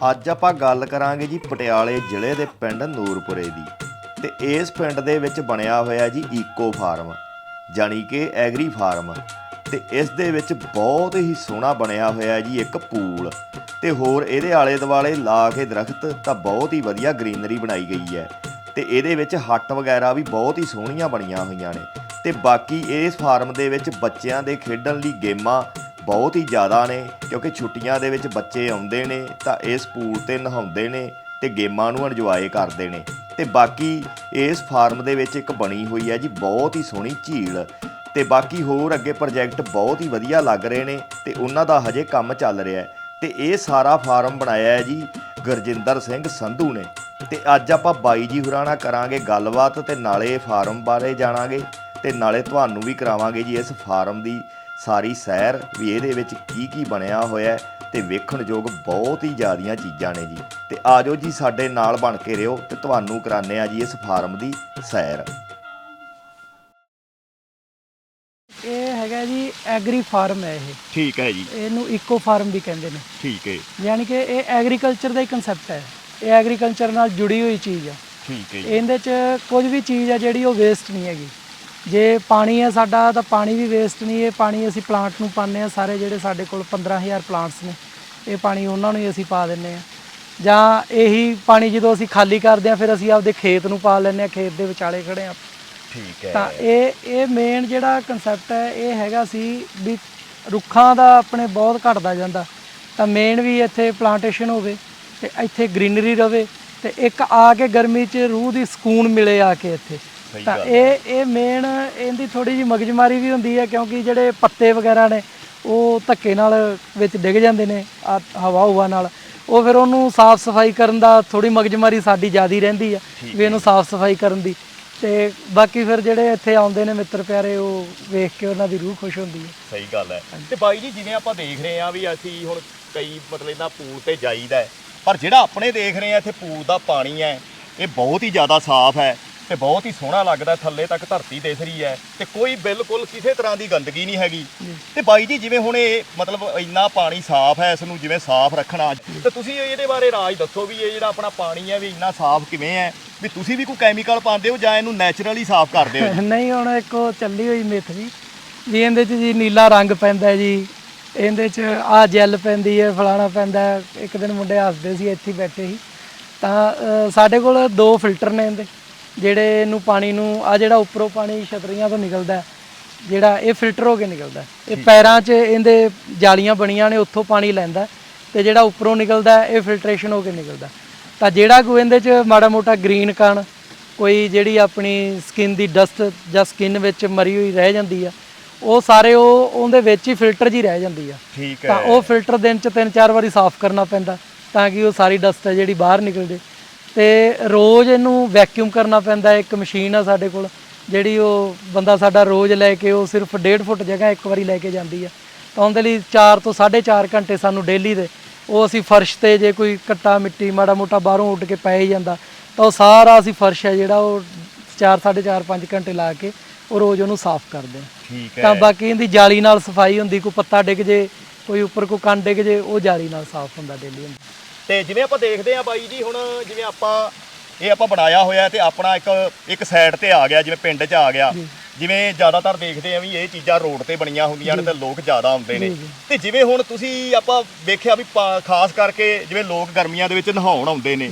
ਅੱਜ ਆਪਾਂ ਗੱਲ ਕਰਾਂਗੇ ਜੀ ਪਟਿਆਲੇ ਜ਼ਿਲ੍ਹੇ ਦੇ ਪਿੰਡ ਨੂਰਪੁਰੇ ਦੀ ਤੇ ਇਸ ਪਿੰਡ ਦੇ ਵਿੱਚ ਬਣਿਆ ਹੋਇਆ ਜੀ ਈਕੋ ਫਾਰਮ ਜਾਣੀ ਕਿ ਐਗਰੀ ਫਾਰਮ ਤੇ ਇਸ ਦੇ ਵਿੱਚ ਬਹੁਤ ਹੀ ਸੋਹਣਾ ਬਣਿਆ ਹੋਇਆ ਜੀ ਇੱਕ ਪੂਲ ਤੇ ਹੋਰ ਇਹਦੇ ਆਲੇ ਦੁਆਲੇ ਲਾ ਕੇ ਦਰਖਤ ਤਾਂ ਬਹੁਤ ਹੀ ਵਧੀਆ ਗ੍ਰੀਨਰੀ ਬਣਾਈ ਗਈ ਹੈ ਤੇ ਇਹਦੇ ਵਿੱਚ ਹੱਟ ਵਗੈਰਾ ਵੀ ਬਹੁਤ ਹੀ ਸੋਹਣੀਆਂ ਬਣੀਆਂ ਹੋਈਆਂ ਨੇ ਤੇ ਬਾਕੀ ਇਸ ਫਾਰਮ ਦੇ ਵਿੱਚ ਬੱਚਿਆਂ ਦੇ ਖੇਡਣ ਲਈ ਗੇਮਾਂ ਬਹੁਤ ਹੀ ਜ਼ਿਆਦਾ ਨੇ, ਕਿਉਂਕਿ ਛੁੱਟੀਆਂ ਦੇ ਵਿੱਚ ਬੱਚੇ ਆਉਂਦੇ ਨੇ, ਤਾਂ ਇਸ ਪੂਲ ਤੇ ਨਹਾਉਂਦੇ ਨੇ ਤੇ ਗੇਮਾਂ ਨੂੰ ਇੰਜੋਏ ਕਰਦੇ ਨੇ। ਤੇ ਬਾਕੀ ਇਸ ਫਾਰਮ ਦੇ ਵਿੱਚ ਇੱਕ ਬਣੀ ਹੋਈ ਹੈ ਜੀ, ਬਹੁਤ ਹੀ ਸੋਹਣੀ ਝੀਲ। ਤੇ ਬਾਕੀ ਹੋਰ ਅੱਗੇ ਪ੍ਰੋਜੈਕਟ ਬਹੁਤ ਹੀ ਵਧੀਆ ਲੱਗ ਰਹੇ ਨੇ ਤੇ ਉਹਨਾਂ ਦਾ ਹਜੇ ਕੰਮ ਚੱਲ ਰਿਹਾ ਹੈ। ਤੇ ਇਹ ਸਾਰਾ ਫਾਰਮ ਬਣਾਇਆ ਹੈ ਜੀ, ਗੁਰਜਿੰਦਰ ਸਿੰਘ ਸੰਧੂ ਨੇ। ਤੇ ਅੱਜ ਆਪਾਂ ਬਾਈ ਜੀ ਹੁਰਾਂ ਨਾਲ ਕਰਾਂਗੇ ਗੱਲਬਾਤ ਤੇ ਨਾਲੇ ਫਾਰਮ ਬਾਰੇ ਜਾਣਾਂਗੇ ਤੇ ਨਾਲੇ ਤੁਹਾਨੂੰ ਵੀ ਕਰਾਵਾਂਗੇ ਜੀ ਇਸ ਫਾਰਮ ਦੀ ਸਾਰੀ ਸੈਰ ਵੀ ਇਹਦੇ ਵਿੱਚ ਕੀ ਕੀ ਬਣਿਆ ਹੋਇਆ ਹੈ ਤੇ ਵੇਖਣਯੋਗ ਬਹੁਤ ਹੀ ਜ਼ਿਆਦੀਆਂ ਚੀਜ਼ਾਂ ਨੇ ਜੀ। ਤੇ ਆਜੋ ਜੀ ਸਾਡੇ ਨਾਲ ਬਣ ਕੇ ਰਿਓ ਤੇ ਤੁਹਾਨੂੰ ਕਰਾਣੇ ਆ ਜੀ ਇਸ ਫਾਰਮ ਦੀ ਸੈਰ। ਇਹ ਹੈਗਾ ਜੀ ਐਗਰੀ ਫਾਰਮ ਹੈ ਇਹ। ਠੀਕ ਹੈ ਜੀ। ਇਹਨੂੰ ਇਕੋ ਫਾਰਮ ਵੀ ਕਹਿੰਦੇ ਨੇ। ਠੀਕ ਹੈ। ਯਾਨੀ ਕਿ ਇਹ ਐਗਰੀਕਲਚਰ ਦਾ ਹੀ ਕਨਸੈਪਟ ਹੈ। ਇਹ ਐਗਰੀਕਲਚਰ ਨਾਲ ਜੁੜੀ ਹੋਈ ਚੀਜ਼ ਹੈ ਠੀਕ ਹੈ ਇਹਦੇ 'ਚ ਕੁਝ ਵੀ ਚੀਜ਼ ਹੈ ਜਿਹੜੀ ਉਹ ਵੇਸਟ ਨਹੀਂ ਹੈਗੀ। ਜੇ ਪਾਣੀ ਹੈ ਸਾਡਾ ਤਾਂ ਪਾਣੀ ਵੀ ਵੇਸਟ ਨਹੀਂ ਇਹ ਪਾਣੀ ਅਸੀਂ ਪਲਾਂਟ ਨੂੰ ਪਾਉਂਦੇ ਆ ਸਾਰੇ ਜਿਹੜੇ ਸਾਡੇ ਕੋਲ 15000 ਪਲਾਂਟਸ ਨੇ ਇਹ ਪਾਣੀ ਉਹਨਾਂ ਨੂੰ ਹੀ ਅਸੀਂ ਪਾ ਦਿੰਨੇ ਆ ਜਾਂ ਇਹੀ ਪਾਣੀ ਜਦੋਂ ਅਸੀਂ ਖਾਲੀ ਕਰਦੇ ਆ ਫਿਰ ਅਸੀਂ ਆਪਦੇ ਖੇਤ ਨੂੰ ਪਾ ਲੈਂਦੇ ਆ ਖੇਤ ਦੇ ਵਿਚਾਲੇ ਖੜੇ ਆ ਠੀਕ ਹੈ। ਤਾਂ ਇਹ ਇਹ ਮੇਨ ਜਿਹੜਾ ਕਨਸੈਪਟ ਹੈ ਇਹ ਹੈਗਾ ਸੀ ਵੀ ਰੁੱਖਾਂ ਦਾ ਆਪਣੇ ਬਹੁਤ ਘਟਦਾ ਜਾਂਦਾ। ਤਾਂ ਮੇਨ ਵੀ ਇੱਥੇ ਪਲਾਂਟੇਸ਼ਨ ਹੋਵੇ ਤੇ ਇੱਥੇ ਗ੍ਰੀਨਰੀ ਰਵੇ ਤੇ ਇੱਕ ਆ ਕੇ ਗਰਮੀ 'ਚ ਰੂਹ ਦੀ ਸਕੂਨ ਮਿਲੇ ਆ ਕੇ ਇੱਥੇ। ਸਹੀ ਤਾਂ ਇਹ ਇਹ ਮੇਨ ਇਹਦੀ ਥੋੜੀ ਜਿਹੀ ਮਗਜਮਾਰੀ ਵੀ ਹੁੰਦੀ ਹੈ ਕਿਉਂਕਿ ਜਿਹੜੇ ਪੱਤੇ ਵਗੈਰਾ ਨੇ ਉਹ ਧੱਕੇ ਨਾਲ ਵਿੱਚ ਡਿੱਗ ਜਾਂਦੇ ਨੇ ਆ ਹਵਾ ਹੁਵਾ ਨਾਲ। ਉਹ ਫਿਰ ਉਹਨੂੰ ਸਾਫ਼ ਸਫ਼ਾਈ ਕਰਨ ਦਾ ਥੋੜੀ ਮਗਜਮਾਰੀ ਸਾਡੀ ਜ਼ਿਆਦੀ ਰਹਿੰਦੀ ਆ ਵੀ ਇਹਨੂੰ ਸਾਫ਼ ਸਫ਼ਾਈ ਕਰਨ ਦੀ। ਤੇ ਬਾਕੀ ਫਿਰ ਜਿਹੜੇ ਇੱਥੇ ਆਉਂਦੇ ਨੇ ਮਿੱਤਰ ਪਿਆਰੇ ਉਹ ਵੇਖ ਕੇ ਉਹਨਾਂ ਦੀ ਰੂਹ ਖੁਸ਼ ਹੁੰਦੀ ਹੈ। ਸਹੀ ਗੱਲ ਹੈ। ਤੇ ਬਾਈ ਜੀ ਜਿਵੇਂ ਆਪਾਂ ਦੇਖ ਰਹੇ ਆ ਵੀ ਅਸੀਂ ਹੁਣ ਕਈ ਮਤਲਬ ਇਹਨਾਂ ਪੂਲ ਤੇ ਜਾਈਦਾ ਪਰ ਜਿਹੜਾ ਆਪਣੇ ਦੇਖ ਰਹੇ ਆ ਇੱਥੇ ਪੂਲ ਦਾ ਪਾਣੀ ਹੈ ਇਹ ਬਹੁਤ ਹੀ ਜ਼ਿਆਦਾ ਸਾਫ਼ ਹੈ। ਤੇ ਬਹੁਤ ਹੀ ਸੋਹਣਾ ਲੱਗਦਾ ਥੱਲੇ ਤੱਕ ਧਰਤੀ ਦਿਖ ਰਹੀ ਹੈ ਤੇ ਕੋਈ ਬਿਲਕੁਲ ਕਿਸੇ ਤਰ੍ਹਾਂ ਦੀ ਗੰਦਗੀ ਨਹੀਂ ਹੈਗੀ। ਤੇ ਬਾਈ ਜੀ ਜਿਵੇਂ ਹੁਣ ਇਹ ਮਤਲਬ ਇੰਨਾ ਪਾਣੀ ਸਾਫ਼ ਹੈ ਇਸ ਨੂੰ ਜਿਵੇਂ ਸਾਫ਼ ਰੱਖਣਾ। ਤੇ ਤੁਸੀਂ ਇਹਦੇ ਬਾਰੇ ਰਾਜ ਦੱਸੋ ਵੀ ਇਹ ਜਿਹੜਾ ਆਪਣਾ ਪਾਣੀ ਹੈ ਵੀ ਇੰਨਾ ਸਾਫ਼ ਕਿਵੇਂ ਹੈ? ਵੀ ਤੁਸੀਂ ਵੀ ਕੋਈ ਕੈਮੀਕਲ ਪਾਉਂਦੇ ਹੋ ਜਾਂ ਇਹਨੂੰ ਨੈਚੁਰਲੀ ਸਾਫ਼ ਕਰਦੇ ਹੋ ਨਹੀਂ ਹੁਣ ਇੱਕ ਚੱਲੀ ਹੋਈ ਮਿੱਥ ਜੀ। ਜੀ ਇਹਦੇ 'ਚ ਜੀ ਨੀਲਾ ਰੰਗ ਪੈਂਦਾ ਜੀ। ਇਹਦੇ 'ਚ ਆ ਜੈਲ ਪੈਂਦੀ ਹੈ ਫਲਾਣਾ ਪੈਂਦਾ। ਇੱਕ ਦਿਨ ਮੁੰਡੇ ਹੱਸਦੇ ਸੀ ਇੱਥੇ ਬੈਠੇ ਸੀ। ਤਾਂ ਸਾਡੇ ਕੋਲ ਦੋ ਫਿਲਟਰ ਨੇ ਇਹਦੇ। ਜਿਹੜੇ ਇਹਨੂੰ ਪਾਣੀ ਨੂੰ ਆ ਜਿਹੜਾ ਉੱਪਰੋਂ ਪਾਣੀ ਛਤਰੀਆਂ ਤੋਂ ਨਿਕਲਦਾ ਜਿਹੜਾ ਇਹ ਫਿਲਟਰ ਹੋ ਕੇ ਨਿਕਲਦਾ। ਇਹ ਪੈਰਾਂ 'ਚ ਇਹਦੇ ਜਾਲੀਆਂ ਬਣੀਆਂ ਨੇ ਉੱਥੋਂ ਪਾਣੀ ਲੈਂਦਾ ਤੇ ਜਿਹੜਾ ਉੱਪਰੋਂ ਨਿਕਲਦਾ ਇਹ ਫਿਲਟਰੇਸ਼ਨ ਹੋ ਕੇ ਨਿਕਲਦਾ। ਤਾਂ ਜਿਹੜਾ ਕੋਈ ਇਹਦੇ 'ਚ ਮਾੜਾ ਮੋਟਾ ਗ੍ਰੀਨ ਕਣ ਕੋਈ ਜਿਹੜੀ ਆਪਣੀ ਸਕਿਨ ਦੀ ਡਸਟ ਜਾਂ ਸਕਿਨ ਵਿੱਚ ਮਰੀ ਹੋਈ ਰਹਿ ਜਾਂਦੀ ਆ ਉਹ ਸਾਰੇ ਉਹ ਉਹਦੇ ਵਿੱਚ ਹੀ ਫਿਲਟਰ ਜੀ ਰਹਿ ਜਾਂਦੀ ਆ ਠੀਕ ਤਾਂ ਉਹ ਫਿਲਟਰ ਦਿਨ ਚ ਤਿੰਨ ਚਾਰ ਵਾਰੀ ਸਾਫ਼ ਕਰਨਾ ਪੈਂਦਾ ਤਾਂ ਕਿ ਉਹ ਸਾਰੀ ਡਸਟ ਹੈ ਜਿਹੜੀ ਬਾਹਰ ਨਿਕਲ ਜੇ ਤੇ ਰੋਜ਼ ਇਹਨੂੰ ਵੈਕਿਊਮ ਕਰਨਾ ਪੈਂਦਾ ਇੱਕ ਮਸ਼ੀਨ ਆ ਸਾਡੇ ਕੋਲ ਜਿਹੜੀ ਉਹ ਬੰਦਾ ਸਾਡਾ ਰੋਜ਼ ਲੈ ਕੇ ਉਹ ਸਿਰਫ 1.5 ਫੁੱਟ ਜਗ੍ਹਾ ਇੱਕ ਵਾਰੀ ਲੈ ਕੇ ਜਾਂਦੀ ਆ। ਤਾਂ ਉਹਦੇ ਲਈ 4 ਤੋਂ 4.5 ਘੰਟੇ ਸਾਨੂੰ ਡੇਲੀ ਦੇ ਉਹ ਅਸੀਂ ਫਰਸ਼ ਤੇ ਜੇ ਕੋਈ ਕੱਟਾ ਮਿੱਟੀ ਮਾੜਾ ਮੋਟਾ ਬਾਹਰੋਂ ਉੱਡ ਕੇ ਪੈ ਹੀ ਜਾਂਦਾ ਤਾਂ ਉਹ ਸਾਰਾ ਅਸੀਂ ਫਰਸ਼ ਹੈ ਜਿਹੜਾ ਉਹ 4 4.5 5 ਘੰਟੇ ਲਾ ਕੇ ਉਹ ਰੋਜ਼ ਉਹਨੂੰ ਸਾਫ਼ ਕਰਦੇ ਹਾਂ ਠੀਕ ਤਾਂ ਬਾਕੀ ਇਹਦੀ ਜਾਲੀ ਨਾਲ ਸਫ਼ਾਈ ਹੁੰਦੀ ਕੋਈ ਪੱਤਾ ਡਿੱਗ ਜੇ ਕੋਈ ਉੱਪਰ ਕੋਈ ਕੰਨ ਡਿੱਗ ਜੇ ਉਹ ਜਾਲੀ ਨਾਲ ਸਾਫ਼ ਹੁੰਦਾ ਡੇਲੀ ਹੁੰਦਾ। ਤੇ ਜਿਵੇਂ ਆਪਾਂ ਦੇਖਦੇ ਆ ਬਾਈ ਜੀ ਹੁਣ ਜਿਵੇਂ ਆਪਾਂ ਇਹ ਆਪਾਂ ਬਣਾਇਆ ਹੋਇਆ ਤੇ ਆਪਣਾ ਇੱਕ ਇੱਕ ਸਾਈਡ ਤੇ ਆ ਗਿਆ ਜਿਵੇਂ ਪਿੰਡ 'ਚ ਆ ਗਿਆ। ਜਿਵੇਂ ਜ਼ਿਆਦਾਤਰ ਦੇਖਦੇ ਆ ਵੀ ਇਹ ਚੀਜ਼ਾਂ ਰੋਡ ਤੇ ਬਣੀਆਂ ਹੁੰਦੀਆਂ ਨੇ ਤੇ ਲੋਕ ਜ਼ਿਆਦਾ ਆਉਂਦੇ ਨੇ। ਤੇ ਜਿਵੇਂ ਹੁਣ ਤੁਸੀਂ ਆਪਾਂ ਵੇਖਿਆ ਵੀ ਖਾਸ ਕਰਕੇ ਜਿਵੇਂ ਲੋਕ ਗਰਮੀਆਂ ਦੇ ਵਿੱਚ ਨਹਾਉਣ ਆਉਂਦੇ ਨੇ।